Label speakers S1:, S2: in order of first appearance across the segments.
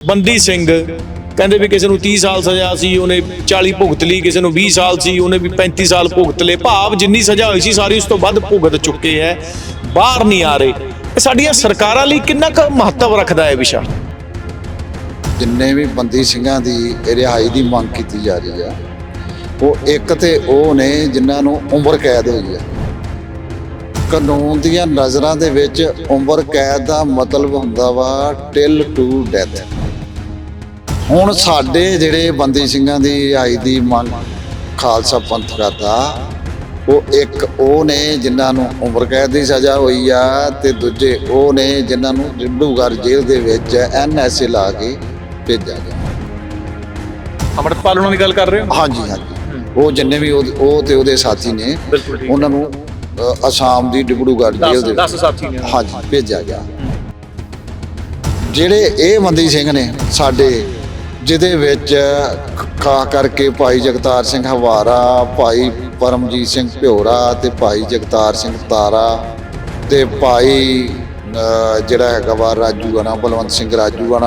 S1: ਬੰਦੀ ਸਿੰਘ ਕਹਿੰਦੇ ਵੀ ਕਿਸੇ ਨੂੰ 30 ਸਾਲ ਸਜ਼ਾ ਸੀ, ਉਹਨੇ 40 ਭੁਗਤ ਲਈ, ਕਿਸੇ ਨੂੰ 20 ਸਾਲ ਸੀ, ਉਹਨੇ ਵੀ 35 ਸਾਲ ਭੁਗਤ ਲਏ। ਭਾਵ ਜਿੰਨੀ ਸਜ਼ਾ ਹੋਈ ਸੀ, ਸਾਰੀ ਉਸ ਤੋਂ ਵੱਧ ਭੁਗਤ ਚੁੱਕੇ ਹੈ, ਬਾਹਰ ਨਹੀਂ ਆ ਰਹੇ। ਇਹ ਸਾਡੀਆਂ ਸਰਕਾਰਾਂ ਲਈ ਕਿੰਨਾ ਕੁ ਮਹੱਤਵ ਰੱਖਦਾ ਹੈ ਵਿਸ਼ਾ?
S2: ਜਿੰਨੇ ਵੀ ਬੰਦੀ ਸਿੰਘਾਂ ਦੀ ਰਿਹਾਈ ਦੀ ਮੰਗ ਕੀਤੀ ਜਾ ਰਹੀ ਆ ਉਹ ਇੱਕ ਤੇ ਉਹ ਨੇ ਜਿਨ੍ਹਾਂ ਨੂੰ ਉਮਰ ਕੈਦ ਹੋਈ ਆ ਕਾਨੂੰਨ ਦੀਆਂ ਨਜ਼ਰਾਂ ਦੇ ਵਿੱਚ ਉਮਰ ਕੈਦ ਦਾ ਮਤਲਬ ਹੁੰਦਾ ਵਾ ਟਿਲ ਟੂ ਡੈਥ ਹੁਣ ਸਾਡੇ ਜਿਹੜੇ ਬੰਦੀ ਸਿੰਘਾਂ ਦੀ ਰਿਹਾਈ ਦੀ ਮੰਗ ਖਾਲਸਾ ਪੰਥ ਕਰਦਾ ਉਹ ਇੱਕ ਉਹ ਨੇ ਜਿਨ੍ਹਾਂ ਨੂੰ ਉਮਰ ਕੈਦ ਦੀ ਸਜ਼ਾ ਹੋਈ ਆ ਤੇ ਦੂਜੇ ਉਹ ਨੇ ਜਿਨ੍ਹਾਂ ਨੂੰ ਡਿਬੜੂਗੜ੍ਹ ਜੇਲ੍ਹ ਦੇ ਵਿੱਚ ਐਨਐਸਏ ਲਾ ਕੇ ਭੇਜਿਆ ਗਿਆ।
S1: ਅਮਰਤਪਾਲ ਉਹਨਾਂ ਦੀ ਗੱਲ ਕਰ ਰਹੇ ਹੋ?
S2: ਹਾਂਜੀ ਹਾਂਜੀ। ਉਹ ਜਿੰਨੇ ਵੀ ਉਹ ਉਹ ਤੇ ਉਹਦੇ ਸਾਥੀ ਨੇ ਉਹਨਾਂ ਨੂੰ ਅ, ਅਸਾਮ ਦੀ ਡਿਬੜੂਗੜ੍ਹ ਜੇਲ੍ਹ ਦੇ
S1: 10 ਸਾਥੀ ਨੇ
S2: ਹਾਂਜੀ ਭੇਜਿਆ ਗਿਆ। ਜਿਹੜੇ ਇਹ ਬੰਦੀ ਸਿੰਘ ਨੇ ਸਾਡੇ ਜਿਹਦੇ ਵਿੱਚ ਖਾ ਕਰਕੇ ਭਾਈ ਜਗਤਾਰ ਸਿੰਘ ਹਵਾਰਾ, ਭਾਈ ਪਰਮਜੀਤ ਸਿੰਘ ਭਿਓਰਾ ਤੇ ਭਾਈ ਜਗਤਾਰ ਸਿੰਘ ਤਾਰਾ ਤੇ ਭਾਈ ਜਿਹੜਾ ਹੈਗਾ ਵਾ ਰਾਜੂਆਣਾ ਬਲਵੰਤ ਸਿੰਘ ਰਾਜੂ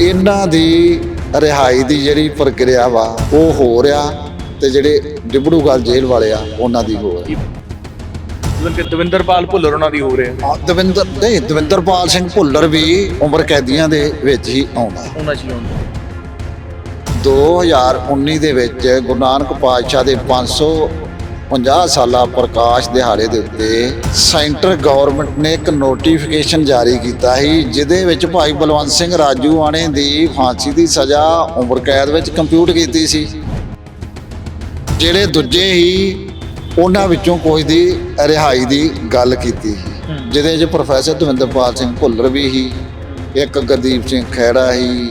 S2: ਇਹਨਾਂ ਦੀ ਰਿਹਾਈ ਦੀ ਜਿਹੜੀ ਪ੍ਰਕਿਰਿਆ ਵਾ, ਉਹ ਹੋ ਰਿਹਾ ਤੇ ਜਿਹੜੇ ਡਿਬੜੂਗੜ੍ਹ ਜੇਲ੍ਹ ਵਾਲੇ ਆ, ਉਹਨਾਂ ਦੀ ਹੋ ਰਹੀ
S1: ਦਵਿੰਦਰਪਾਲ ਭੁੱਲਰ ਉਹਨਾਂ ਦੀ ਹੋ ਰਹੇ
S2: ਆ, ਦਵਿੰਦਰ ਨਹੀਂ ਦਵਿੰਦਰਪਾਲ ਸਿੰਘ ਭੁੱਲਰ ਵੀ ਉਮਰ ਕੈਦੀਆਂ ਦੇ ਵਿੱਚ ਹੀ ਆਉਂਦਾ।
S1: ਉਹਨਾਂ ਚ ਆਉਂਦੇ।
S2: 2019 ਦੇ ਵਿੱਚ ਗੁਰੂ ਨਾਨਕ ਪਾਤਸ਼ਾਹ ਦੇ 550 ਸਾਲਾ ਪ੍ਰਕਾਸ਼ ਦਿਹਾੜੇ ਦੇ ਉੱਤੇ ਸੈਂਟਰ ਗਵਰਨਮੈਂਟ ਨੇ ਇੱਕ ਨੋਟੀਫਿਕੇਸ਼ਨ ਜਾਰੀ ਕੀਤਾ ਸੀ ਜਿਹਦੇ ਵਿੱਚ ਭਾਈ ਬਲਵੰਤ ਸਿੰਘ ਰਾਜੂ ਆਣੇ ਦੀ ਫਾਂਸੀ ਦੀ ਸਜ਼ਾ ਉਮਰ ਕੈਦ ਵਿੱਚ ਕੰਪਿਊਟ ਕੀਤੀ ਸੀ। ਜਿਹੜੇ ਦੂਜੇ ਹੀ ਉਹਨਾਂ ਵਿੱਚੋਂ ਕੁਝ ਦੀ ਰਿਹਾਈ ਦੀ ਗੱਲ ਕੀਤੀ। ਸੀ ਜਿਹਦੇ 'ਚ ਪ੍ਰੋਫੈਸਰ ਦਵਿੰਦਰਪਾਲ ਸਿੰਘ ਭੁੱਲਰ ਵੀ ਸੀ, ਇੱਕ ਗੁਰਦੀਪ ਸਿੰਘ ਖੈੜਾ ਸੀ।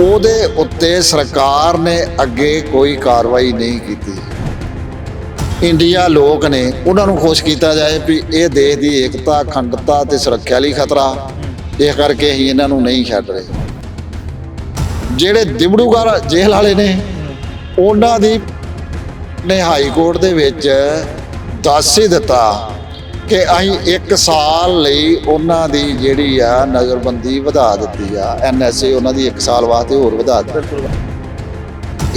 S2: ਉਹਦੇ ਉੱਤੇ ਸਰਕਾਰ ਨੇ ਅੱਗੇ ਕੋਈ ਕਾਰਵਾਈ ਨਹੀਂ ਕੀਤੀ। ਇੰਡੀਆ ਲੋਕ ਨੇ ਉਹਨਾਂ ਨੂੰ ਖੁਸ਼ ਕੀਤਾ ਜਾਏ ਵੀ ਇਹ ਦੇਸ਼ ਦੀ ਏਕਤਾ, ਅਖੰਡਤਾ ਤੇ ਸੁਰੱਖਿਆ ਲਈ ਖਤਰਾ ਇਹ ਕਰਕੇ ਅਸੀਂ ਇਹਨਾਂ ਨੂੰ ਨਹੀਂ ਛੱਡ ਰਹੇ। ਜਿਹੜੇ ਦਿਬੜੂਗੜ੍ਹ ਜੇਲ੍ਹ ਵਾਲੇ ਨੇ, ਉਹਨਾਂ ਦੀ ਨੇ ਹਾਈ ਕੋਰਟ ਦੇ ਵਿੱਚ ਦੱਸ ਹੀ ਦਿੱਤਾ ਕਿ ਅਸੀਂ 1 ਸਾਲ ਲਈ ਉਹਨਾਂ ਦੀ ਜਿਹੜੀ ਆ ਨਜ਼ਰਬੰਦੀ ਵਧਾ ਦਿੱਤੀ ਆ। ਐਨਐਸਏ ਉਹਨਾਂ ਦੀ 1 ਸਾਲ ਵਾਸਤੇ ਹੋਰ ਵਧਾ ਦਿੱਤੀ।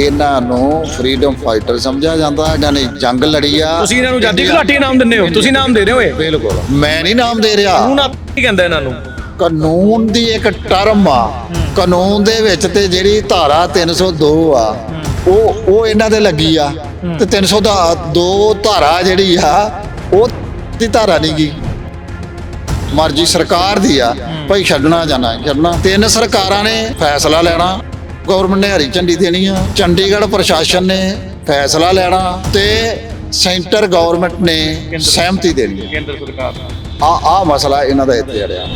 S2: ਇਹਨਾਂ ਨੂੰ ਫਰੀडम ਫਾਈਟਰ ਸਮਝਿਆ ਜਾਂਦਾ ਇਹਨਾਂ ਨੇ ਜੰਗ ਲੜੀ ਆ।
S1: ਤੁਸੀਂ ਇਹਨਾਂ ਨੂੰ ਜਾਦੀ ਘਾਟੀ ਨਾਮ ਦਿੰਦੇ ਹੋ। ਤੁਸੀਂ ਨਾਮ ਦੇ ਰਹੇ ਹੋ ਇਹ
S2: ਬਿਲਕੁਲ। ਮੈਂ ਨਹੀਂ ਨਾਮ ਦੇ ਰਿਹਾ।
S1: ਕਾਨੂੰਨ ਆ ਕੀ ਕਹਿੰਦਾ ਇਹਨਾਂ ਨੂੰ?
S2: ਕਾਨੂੰਨ ਦੀ ਇੱਕ ਟਰਮ ਆ। ਕਾਨੂੰਨ ਦੇ ਵਿੱਚ ਤੇ ਜਿਹੜੀ ਧਾਰਾ 302 ਆ ਉਹ ਉਹ ਇਹਨਾਂ ਦੇ ਲੱਗੀ ਆ। ਤੇ 300 ਦਾ ਦੋ ਧਾਰਾ ਜਿਹੜੀ ਆ ਉਹ ਦੀ ਧਾਰਾ ਨਹੀਂ ਗੀ ਮਰਜ਼ੀ ਸਰਕਾਰ ਦੀ ਆ। ਭਾਈ ਛੱਡਣਾ ਜਾਣਾ ਛੱਡਣਾ। ਤਿੰਨ ਸਰਕਾਰਾਂ ਨੇ ਫੈਸਲਾ ਲੈਣਾ। ਗਵਰਨਮੈਂਟ ਨੇ ਹਰੀ ਝੰਡੀ ਦੇਣੀ ਆ। ਚੰਡੀਗੜ੍ਹ ਪ੍ਰਸ਼ਾਸਨ ਨੇ ਫੈਸਲਾ ਲੈਣਾ ਤੇ ਸੈਂਟਰ ਗਵਰਨਮੈਂਟ ਨੇ ਸਹਿਮਤੀ ਦੇਣੀ ਆ।
S1: ਕੇਂਦਰ ਸਰਕਾਰ।
S2: ਆ ਆ ਮਸਲਾ ਇਹਨਾਂ ਦਾ ਇੱਥੇ ਅੜਿਆ।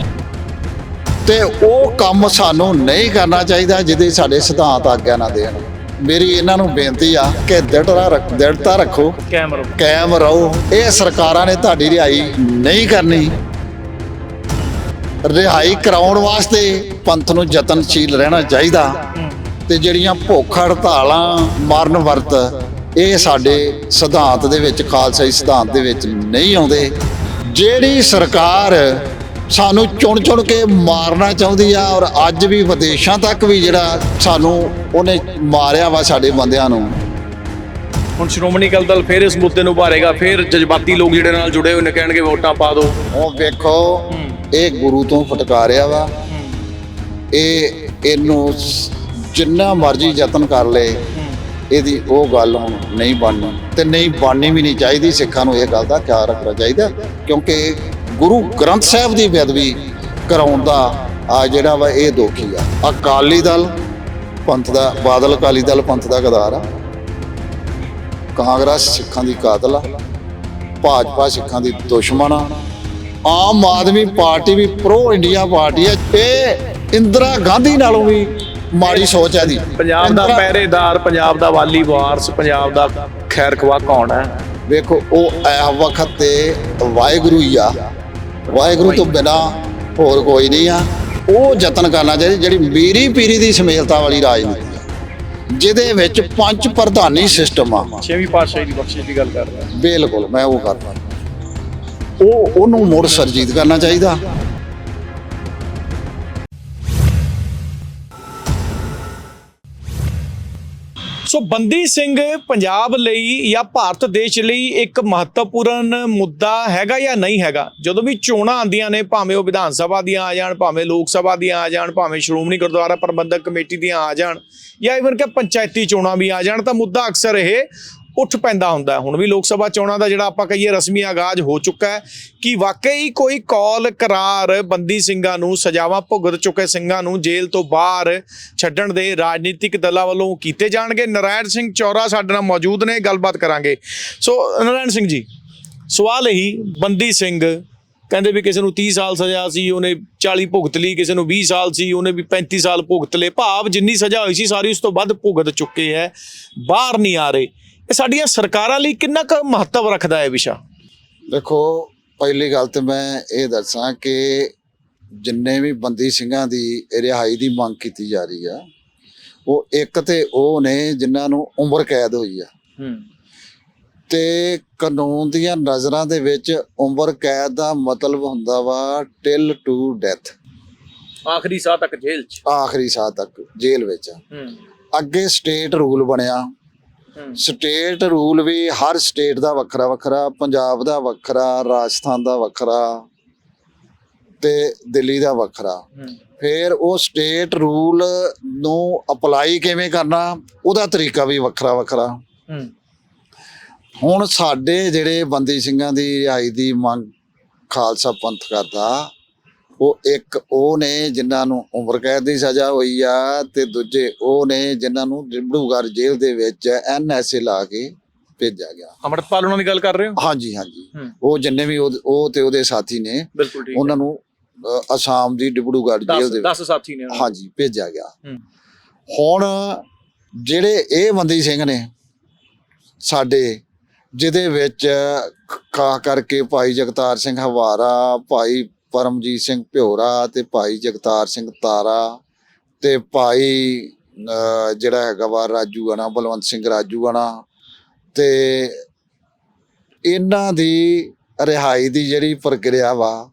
S2: ਤੇ ਉਹ ਕੰਮ ਸਾਨੂੰ ਨਹੀਂ ਕਰਨਾ ਚਾਹੀਦਾ ਜਿਹਦੇ ਸਾਡੇ ਸਿਧਾਂਤ ਆਗਿਆ ਨਾ ਦੇਣ। ਮੇਰੀ ਇਹਨਾਂ ਨੂੰ ਬੇਨਤੀ ਆ ਕਿ ਦ੍ਰਿੜਤਾ ਰੱਖ ਦ੍ਰਿੜਤਾ ਰੱਖੋ।
S1: ਕੈਮਰਾ
S2: ਕਾਇਮ ਰਹੋ। ਇਹ ਸਰਕਾਰਾਂ ਨੇ ਤੁਹਾਡੀ ਰਿਹਾਈ ਨਹੀਂ ਕਰਨੀ। ਰਿਹਾਈ ਕਰਾਉਣ ਵਾਸਤੇ ਪੰਥ ਨੂੰ ਯਤਨਸ਼ੀਲ ਰਹਿਣਾ ਚਾਹੀਦਾ। ਤੇ ਜਿਹੜੀਆਂ ਭੁੱਖ ਹੜਤਾਲਾਂ ਮਰਨ ਵਰਤ ਇਹ ਸਾਡੇ ਸਿਧਾਂਤ ਦੇ ਵਿੱਚ ਖਾਲਸਾਈ ਸਿਧਾਂਤ ਦੇ ਵਿੱਚ ਨਹੀਂ ਆਉਂਦੇ। ਜਿਹੜੀ ਸਰਕਾਰ ਸਾਨੂੰ ਚੁਣ ਚੁਣ ਕੇ ਮਾਰਨਾ ਚਾਹੁੰਦੀ ਆ ਔਰ ਅੱਜ ਵੀ ਵਿਦੇਸ਼ਾਂ ਤੱਕ ਵੀ ਜਿਹੜਾ ਸਾਨੂੰ ਉਹਨੇ ਮਾਰਿਆ ਵਾ ਸਾਡੇ ਬੰਦਿਆਂ ਨੂੰ।
S1: ਹੁਣ ਸ਼੍ਰੋਮਣੀ ਅਕਾਲੀ ਦਲ ਫੇਰ ਇਸ ਮੁੱਦੇ ਨੂੰ ਉਭਾਰੇਗਾ ਫੇਰ ਜਜ਼ਬਾਤੀ ਲੋਕ ਜਿਹੜੇ ਨਾਲ ਜੁੜੇ ਹੋਏ ਨੇ ਕਹਿਣਗੇ ਵੋਟਾਂ ਪਾ ਦਿਓ।
S2: ਉਹ ਵੇਖੋ ਇਹ ਗੁਰੂ ਤੋਂ ਫਟਕਾਰਿਆ ਵਾ। ਇਹ ਇਹਨੂੰ ਜਿੰਨਾ ਮਰਜ਼ੀ ਯਤਨ ਕਰ ਲੇ ਇਹਦੀ ਉਹ ਗੱਲ ਹੁਣ ਨਹੀਂ ਬਣਨੀ ਤੇ ਨਹੀਂ ਬਣਨੀ ਵੀ ਨਹੀਂ ਚਾਹੀਦੀ ਸਿੱਖਾਂ ਨੂੰ ਇਹ ਗੱਲ ਦਾ ਖਿਆਲ ਰੱਖਣਾ ਚਾਹੀਦਾ ਕਿਉਂਕਿ ਗੁਰੂ ਗ੍ਰੰਥ ਸਾਹਿਬ ਦੀ ਬੇਅਦਬੀ ਕਰਾਉਣ ਦਾ ਆ ਜਿਹੜਾ ਵਾ ਇਹ ਦੋਖੀ ਆ। ਅਕਾਲੀ ਦਲ ਪੰਥ ਦਾ ਬਾਦਲ ਅਕਾਲੀ ਦਲ ਪੰਥ ਦਾ ਗਦਾਰ ਆ। ਕਾਂਗਰਸ ਸਿੱਖਾਂ ਦੀ ਕਾਤਲ ਆ। ਭਾਜਪਾ ਸਿੱਖਾਂ ਦੀ ਦੁਸ਼ਮਣ ਆ। ਆਮ ਆਦਮੀ ਪਾਰਟੀ ਵੀ ਪ੍ਰੋ ਇੰਡੀਆ ਪਾਰਟੀ ਹੈ ਇਹ ਇੰਦਰਾ ਗਾਂਧੀ ਨਾਲੋਂ ਵੀ ਮਾੜੀ ਸੋਚ ਹੈ ਦੀ
S1: ਪੰਜਾਬ ਦਾ ਪਹਿਰੇਦਾਰ ਪੰਜਾਬ ਦਾ ਵਾਲੀ ਵਾਰਸ ਪੰਜਾਬ ਦਾ ਖੈਰ ਖਵਾ ਕੌਣ ਹੈ
S2: ਵੇਖੋ ਉਹ ਇਸ ਵਕਤ ਤੇ ਵਾਹਿਗੁਰੂ ਹੀ ਆ। ਵਾਹਿਗੁਰੂ ਤੋਂ ਬਿਨਾ ਹੋਰ ਕੋਈ ਨਹੀਂ ਆ। ਉਹ ਯਤਨ ਕਰਨਾ ਚਾਹੀਦਾ ਜਿਹੜੀ ਮੀਰੀ ਪੀਰੀ ਦੀ ਸਮੇਲਤਾ ਵਾਲੀ ਰਾਜਨੀਤੀ ਜਿਹਦੇ ਵਿੱਚ ਪੰਜ ਪ੍ਰਧਾਨੀ ਸਿਸਟਮ ਆ।
S1: ਛੇਵੀਂ ਪਾਤਸ਼ਾਹੀ ਦੀ ਬਖਸ਼ਿਸ਼ ਦੀ ਗੱਲ ਕਰ ਰਿਹਾ।
S2: ਬਿਲਕੁਲ ਮੈਂ ਉਹ ਕਰਦਾ। ਉਹ ਉਹਨੂੰ ਮੁੜ ਸਰਜੀਤ ਕਰਨਾ ਚਾਹੀਦਾ।
S1: ਸੋ ਬੰਦੀ ਸਿੰਘ ਪੰਜਾਬ ਲਈ ਜਾਂ ਭਾਰਤ ਦੇਸ਼ ਲਈ ਇੱਕ ਮਹੱਤਵਪੂਰਨ ਮੁੱਦਾ ਹੈਗਾ ਜਾਂ ਨਹੀਂ ਹੈਗਾ? ਜਦੋਂ ਵੀ ਚੋਣਾਂ ਆਉਂਦੀਆਂ ਨੇ, ਭਾਵੇਂ ਉਹ ਵਿਧਾਨ ਸਭਾ ਦੀਆਂ ਆ ਜਾਣ, ਭਾਵੇਂ ਲੋਕ ਸਭਾ ਦੀਆਂ ਆ ਜਾਣ, ਭਾਵੇਂ ਸ਼੍ਰੋਮਣੀ ਗੁਰਦੁਆਰਾ ਪ੍ਰਬੰਧਕ ਕਮੇਟੀ ਦੀਆਂ ਆ ਜਾਣ ਜਾਂ ਇਵਨ ਕਿ ਪੰਚਾਇਤੀ ਚੋਣਾਂ ਵੀ ਆ ਜਾਣ, ਤਾਂ ਮੁੱਦਾ ਅਕਸਰ ਇਹ ਉੱਠ ਪੈਂਦਾ ਹੁੰਦਾ ਹੁਣ ਵੀ ਲੋਕ ਸਭਾ ਚੋਣਾਂ ਦਾ ਜਿਹੜਾ ਆਪਾਂ ਕਹੀਏ ਰਸਮੀ ਆਗਾਜ਼ ਹੋ ਚੁੱਕਾ ਹੈ ਕਿ ਵਾਕਈ ਕੋਈ ਕੌਲ ਕਰਾਰ ਬੰਦੀ ਸਿੰਘਾਂ ਨੂੰ, ਸਜ਼ਾਵਾਂ ਭੁਗਤ ਚੁੱਕੇ ਸਿੰਘਾਂ ਨੂੰ ਜੇਲ੍ਹ ਤੋਂ ਬਾਹਰ ਛੱਡਣ ਦੇ ਰਾਜਨੀਤਿਕ ਦਲਾਂ ਵੱਲੋਂ ਕੀਤੇ ਜਾਣਗੇ। ਨਰਾਇਣ ਸਿੰਘ ਚੌਰਾ ਸਾਡੇ ਨਾਲ ਮੌਜੂਦ ਨੇ, ਗੱਲਬਾਤ ਕਰਾਂਗੇ। ਸੋ ਨਰਾਇਣ ਸਿੰਘ ਜੀ, ਸਵਾਲ ਇਹੀ, ਬੰਦੀ ਸਿੰਘ ਕਹਿੰਦੇ ਵੀ ਕਿਸੇ ਨੂੰ 30 ਸਾਲ ਸਜ਼ਾ ਸੀ, ਉਹਨੇ 40 ਭੁਗਤ ਲਈ, ਕਿਸੇ ਨੂੰ 20 ਸਾਲ ਸੀ, ਉਹਨੇ ਵੀ 35 ਸਾਲ ਭੁਗਤ ਲਏ। ਭਾਵ ਜਿੰਨੀ ਸਜ਼ਾ ਹੋਈ ਸੀ, ਸਾਰੀ ਉਸ ਤੋਂ ਵੱਧ ਭੁਗਤ ਚੁੱਕੇ ਹੈ, ਬਾਹਰ ਨਹੀਂ ਆ ਰਹੇ। ਇਹ ਸਾਡੀਆਂ ਸਰਕਾਰਾਂ ਲਈ ਕਿੰਨਾ ਕੁ ਮਹੱਤਵ ਰੱਖਦਾ ਹੈ ਵਿਸ਼ਾ?
S2: ਦੇਖੋ ਪਹਿਲੀ ਗੱਲ ਤੇ ਮੈਂ ਇਹ ਦੱਸਾਂ ਕਿ ਜਿੰਨੇ ਵੀ ਬੰਦੀ ਸਿੰਘਾਂ ਦੀ ਰਿਹਾਈ ਦੀ ਮੰਗ ਕੀਤੀ ਜਾ ਰਹੀ ਆ ਉਹ ਇੱਕ ਤੇ ਉਹ ਨੇ ਜਿਨ੍ਹਾਂ ਨੂੰ ਉਮਰ ਕੈਦ ਹੋਈ ਆ। ਤੇ ਕਾਨੂੰਨ ਦੀਆਂ ਨਜ਼ਰਾਂ ਦੇ ਵਿੱਚ ਉਮਰ ਕੈਦ ਦਾ ਮਤਲਬ ਹੁੰਦਾ ਵਾ ਟਿਲ ਟੂ ਡੈਥ
S1: ਆਖਰੀ ਸਾਹ ਤੱਕ ਜੇਲ੍ਹ 'ਚ?
S2: ਆਖਰੀ ਸਾਹ ਤੱਕ ਜੇਲ੍ਹ ਵਿੱਚ ਅੱਗੇ ਸਟੇਟ ਰੂਲ ਬਣਿਆ। ਸਟੇਟ ਰੂਲ ਵੀ ਹਰ ਸਟੇਟ ਦਾ ਵੱਖਰਾ ਵੱਖਰਾ ਪੰਜਾਬ ਦਾ ਵੱਖਰਾ ਰਾਜਸਥਾਨ ਦਾ ਵੱਖਰਾ ਤੇ ਦਿੱਲੀ ਦਾ ਵੱਖਰਾ। ਫਿਰ ਉਹ ਸਟੇਟ ਰੂਲ ਨੂੰ ਅਪਲਾਈ ਕਿਵੇਂ ਕਰਨਾ ਉਹਦਾ ਤਰੀਕਾ ਵੀ ਵੱਖਰਾ ਵੱਖਰਾ। ਹੁਣ ਸਾਡੇ ਜਿਹੜੇ ਬੰਦੀ ਸਿੰਘਾਂ ਦੀ ਰਿਹਾਈ ਦੀ ਮੰਗ ਖਾਲਸਾ ਪੰਥ ਕਰਦਾ ਉਹ ਇੱਕ ਉਹ ਨੇ ਜਿਨ੍ਹਾਂ ਨੂੰ ਉਮਰ ਕੈਦ ਦੀ ਸਜ਼ਾ ਹੋਈ ਆ ਤੇ ਦੂਜੇ ਉਹ ਨੇ ਜਿਨ੍ਹਾਂ ਨੂੰ ਡਿਬੜੂਗੜ੍ਹ ਜੇਲ੍ਹ ਦੇ ਵਿੱਚ ਐਨਐਸਏ ਲਾ ਕੇ ਭੇਜਿਆ ਗਿਆ।
S1: ਅਮਰਤਪਾਲ ਉਹਨਾਂ ਦੀ ਗੱਲ ਕਰ ਰਹੇ ਹੋ?
S2: ਹਾਂਜੀ ਹਾਂਜੀ। ਉਹ ਜਿੰਨੇ ਵੀ ਉਹ ਤੇ ਉਹਦੇ ਸਾਥੀ ਨੇ ਉਹਨਾਂ ਨੂੰ ਅਸਾਮ ਦੀ ਡਿਬੜੂਗੜ੍ਹ ਜੇਲ੍ਹ ਦੇ
S1: 10 10 ਸਾਥੀ ਨੇ।
S2: ਹਾਂਜੀ ਭੇਜਿਆ ਗਿਆ। ਹੁਣ ਜਿਹੜੇ ਇਹ ਬੰਦੀ ਸਿੰਘ ਨੇ ਸਾਡੇ ਜਿਹਦੇ ਵਿੱਚ ਖਾ ਕਰਕੇ ਭਾਈ ਜਗਤਾਰ ਸਿੰਘ ਹਵਾਰਾ ਭਾਈ ਪਰਮਜੀਤ ਸਿੰਘ ਭਿਓਰਾ ਤੇ ਭਾਈ ਜਗਤਾਰ ਸਿੰਘ ਤਾਰਾ ਤੇ ਭਾਈ ਜਿਹੜਾ ਹੈਗਾ ਵਾ ਰਾਜੂ ਆਣਾ, ਬਲਵੰਤ ਸਿੰਘ ਰਾਜੂ ਆਣਾ ਤੇ ਇਹਨਾਂ ਦੀ ਰਿਹਾਈ ਦੀ ਜਿਹੜੀ ਪ੍ਰਕਿਰਿਆ ਵਾ,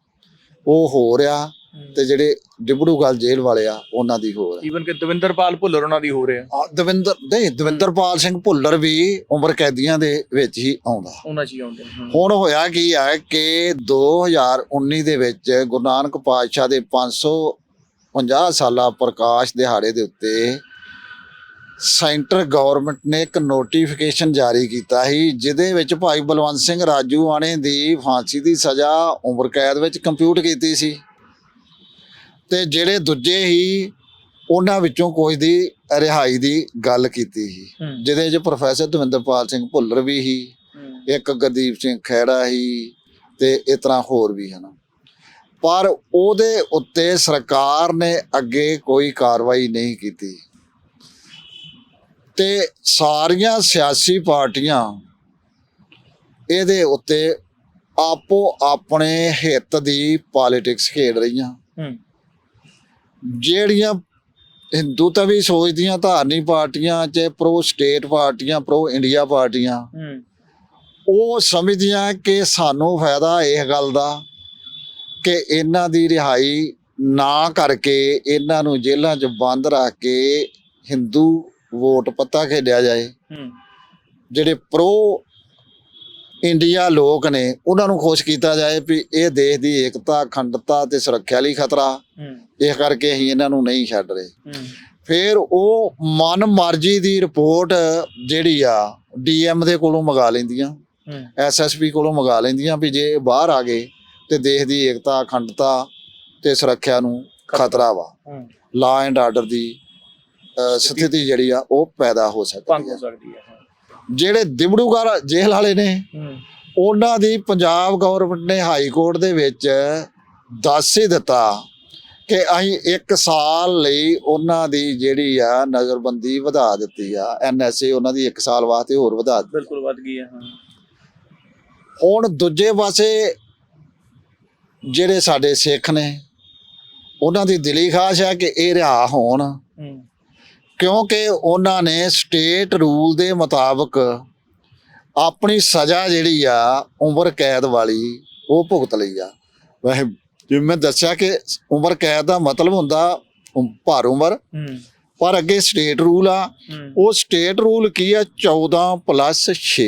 S2: ਉਹ ਹੋ ਰਿਹਾ। ਤੇ ਜਿਹੜੇ ਡਿਬੜੂਗੜ੍ਹ ਜੇਲ੍ਹ ਵਾਲੇ ਆ ਉਹਨਾਂ ਦੀ ਹੋ। ਰਿਹਾ
S1: ਈਵਨ ਕਿ ਦਵਿੰਦਰਪਾਲ ਭੁੱਲਰ ਉਹਨਾਂ ਦੀ ਹੋ। ਰਿਹਾ
S2: ਆ, ਦਵਿੰਦਰ ਨਹੀਂ ਦਵਿੰਦਰਪਾਲ ਸਿੰਘ ਭੁੱਲਰ ਵੀ ਉਮਰ ਕੈਦੀਆਂ ਦੇ ਵਿੱਚ ਹੀ ਆਉਂਦਾ।
S1: ਉਹਨਾਂ ਚ ਹੀ ਆਉਂਦੇ ਹਾਂ।
S2: ਹੁਣ ਹੋਇਆ ਕੀ ਹੈ ਕਿ 2019 ਦੇ ਵਿੱਚ ਗੁਰੂ ਨਾਨਕ ਪਾਤਸ਼ਾਹ ਦੇ 550 ਸਾਲਾ ਪ੍ਰਕਾਸ਼ ਦਿਹਾੜੇ ਦੇ ਉੱਤੇ ਸੈਂਟਰ ਗਵਰਨਮੈਂਟ ਨੇ ਇੱਕ ਨੋਟੀਫਿਕੇਸ਼ਨ ਜਾਰੀ ਕੀਤਾ ਸੀ ਜਿਹਦੇ ਵਿੱਚ ਭਾਈ ਬਲਵੰਤ ਸਿੰਘ ਰਾਜੂ ਆਣੇ ਦੀ ਫਾਂਸੀ ਦੀ ਸਜ਼ਾ ਉਮਰ ਕੈਦ ਵਿੱਚ ਕੰਪਿਊਟ ਕੀਤੀ ਸੀ। ਤੇ ਜਿਹੜੇ ਦੂਜੇ ਹੀ ਉਹਨਾਂ ਵਿੱਚੋਂ ਕੋਈ ਦੀ ਰਿਹਾਈ ਦੀ ਗੱਲ ਕੀਤੀ ਸੀ। ਜਿਹਦੇ 'ਚ ਪ੍ਰੋਫੈਸਰ ਦਵਿੰਦਰਪਾਲ ਸਿੰਘ ਭੁੱਲਰ ਵੀ ਸੀ ਇੱਕ ਗੁਰਦੀਪ ਸਿੰਘ ਖਹਿਰਾ ਸੀ ਤੇ ਇਸ ਤਰ੍ਹਾਂ ਹੋਰ ਵੀ ਹਨ। ਪਰ ਉਹਦੇ ਉੱਤੇ ਸਰਕਾਰ ਨੇ ਅੱਗੇ ਕੋਈ ਕਾਰਵਾਈ ਨਹੀਂ ਕੀਤੀ। ਤੇ ਸਾਰੀਆਂ ਸਿਆਸੀ ਪਾਰਟੀਆਂ ਇਹਦੇ ਉੱਤੇ ਆਪੋ ਆਪਣੇ ਹਿੱਤ ਦੀ ਪੋਲਿਟਿਕਸ ਖੇਡ ਰਹੀਆਂ। ਜਿਹੜੀਆਂ ਹਿੰਦੂਤਵੀ ਸੋਚਦੀਆਂ ਧਾਰਨੀ ਪਾਰਟੀਆਂ ਚ ਪ੍ਰੋ ਸਟੇਟ ਪਾਰਟੀਆਂ ਪ੍ਰੋ ਇੰਡੀਆ ਪਾਰਟੀਆਂ। ਉਹ ਸਮਝਦੀਆਂ ਕਿ ਸਾਨੂੰ ਫਾਇਦਾ ਇਹ ਗੱਲ ਦਾ ਕਿ ਇਹਨਾਂ ਦੀ ਰਿਹਾਈ ਨਾ ਕਰਕੇ ਇਹਨਾਂ ਨੂੰ ਜੇਲ੍ਹਾਂ 'ਚ ਬੰਦ ਰੱਖ ਕੇ ਹਿੰਦੂ ਵੋਟ ਪੱਤਾ ਖੇਡਿਆ ਜਾਏ। ਜਿਹੜੇ ਪ੍ਰੋ ਇੰਡੀਆ ਲੋਕ ਨੇ ਉਹਨਾਂ ਨੂੰ ਖੁਸ਼ ਕੀਤਾ ਜਾਏ ਵੀ ਇਹ ਦੇਸ਼ ਦੀ ਏਕਤਾ ਅਖੰਡਤਾ ਤੇ ਸੁਰੱਖਿਆ ਲਈ ਖਤਰਾ। ਇਸ ਕਰਕੇ ਅਸੀਂ ਇਹਨਾਂ ਨੂੰ ਨਹੀਂ ਛੱਡ ਰਹੇ। ਫਿਰ ਉਹ ਮਨ ਮਰਜ਼ੀ ਦੀ ਰਿਪੋਰਟ ਜਿਹੜੀ ਆ ਡੀਐਮ ਦੇ ਕੋਲੋਂ ਮੰਗਾ ਲੈਂਦੀਆਂ। ਐਸਐਸਪੀ ਕੋਲੋਂ ਮੰਗਾ ਲੈਂਦੀਆਂ ਵੀ ਜੇ ਬਾਹਰ ਆ ਗਏ ਤੇ ਦੇਸ਼ ਦੀ ਏਕਤਾ ਅਖੰਡਤਾ ਤੇ ਸੁਰੱਖਿਆ ਨੂੰ ਖਤਰਾ ਵਾ। ਲਾ ਐਂਡ ਆਰਡਰ ਦੀ ਸਥਿਤੀ ਜਿਹੜੀ ਆ ਉਹ ਪੈਦਾ ਹੈ ਸਕਦੀ
S1: ਹੈ।
S2: ਜਿਹੜੇ ਦਿਬੜੂਗੜ੍ਹ ਜੇਲ੍ਹ ਵਾਲੇ ਨੇ ਉਹਨਾਂ ਦੀ ਪੰਜਾਬ ਗਵਰਨਮੈਂਟ ਨੇ ਹਾਈ ਕੋਰਟ ਦੇ ਵਿੱਚ ਦੱਸ ਹੀ ਦਿੱਤਾ ਕਿ ਅਸੀਂ 1 ਸਾਲ ਲਈ ਉਹਨਾਂ ਦੀ ਜਿਹੜੀ ਆ ਨਜ਼ਰਬੰਦੀ ਵਧਾ ਦਿੱਤੀ ਆ। ਐਨਐਸਏ ਉਹਨਾਂ ਦੀ 1 ਸਾਲ ਵਾਸਤੇ ਹੋਰ ਵਧਾ ਦਿੱਤੀ।
S1: ਬਿਲਕੁਲ ਵੱਧ ਗਈ ਹਾਂ।
S2: ਹੁਣ ਦੂਜੇ ਪਾਸੇ ਜਿਹੜੇ ਸਾਡੇ ਸਿੱਖ ਨੇ ਉਹਨਾਂ ਦੀ ਦਿਲੀ ਖਾਸ਼ ਹੈ ਕਿ ਇਹ ਰਿਹਾ ਹੋਣ। ਕਿਉਂਕਿ ਉਹਨਾਂ ਨੇ ਸਟੇਟ ਰੂਲ ਦੇ ਮੁਤਾਬਕ ਆਪਣੀ ਸਜ਼ਾ ਜਿਹੜੀ ਆ ਉਮਰ ਕੈਦ ਵਾਲੀ ਉਹ ਭੁਗਤ ਲਈ ਆ। ਵੈਸੇ ਜਿਵੇਂ ਮੈਂ ਦੱਸਿਆ ਕਿ ਉਮਰ ਕੈਦ ਦਾ ਮਤਲਬ ਹੁੰਦਾ ਭਰ ਉਮਰ ਪਰ ਅੱਗੇ ਸਟੇਟ ਰੂਲ ਆ ਉਹ ਸਟੇਟ ਰੂਲ ਕੀ ਆ? 14 ਪਲੱਸ 6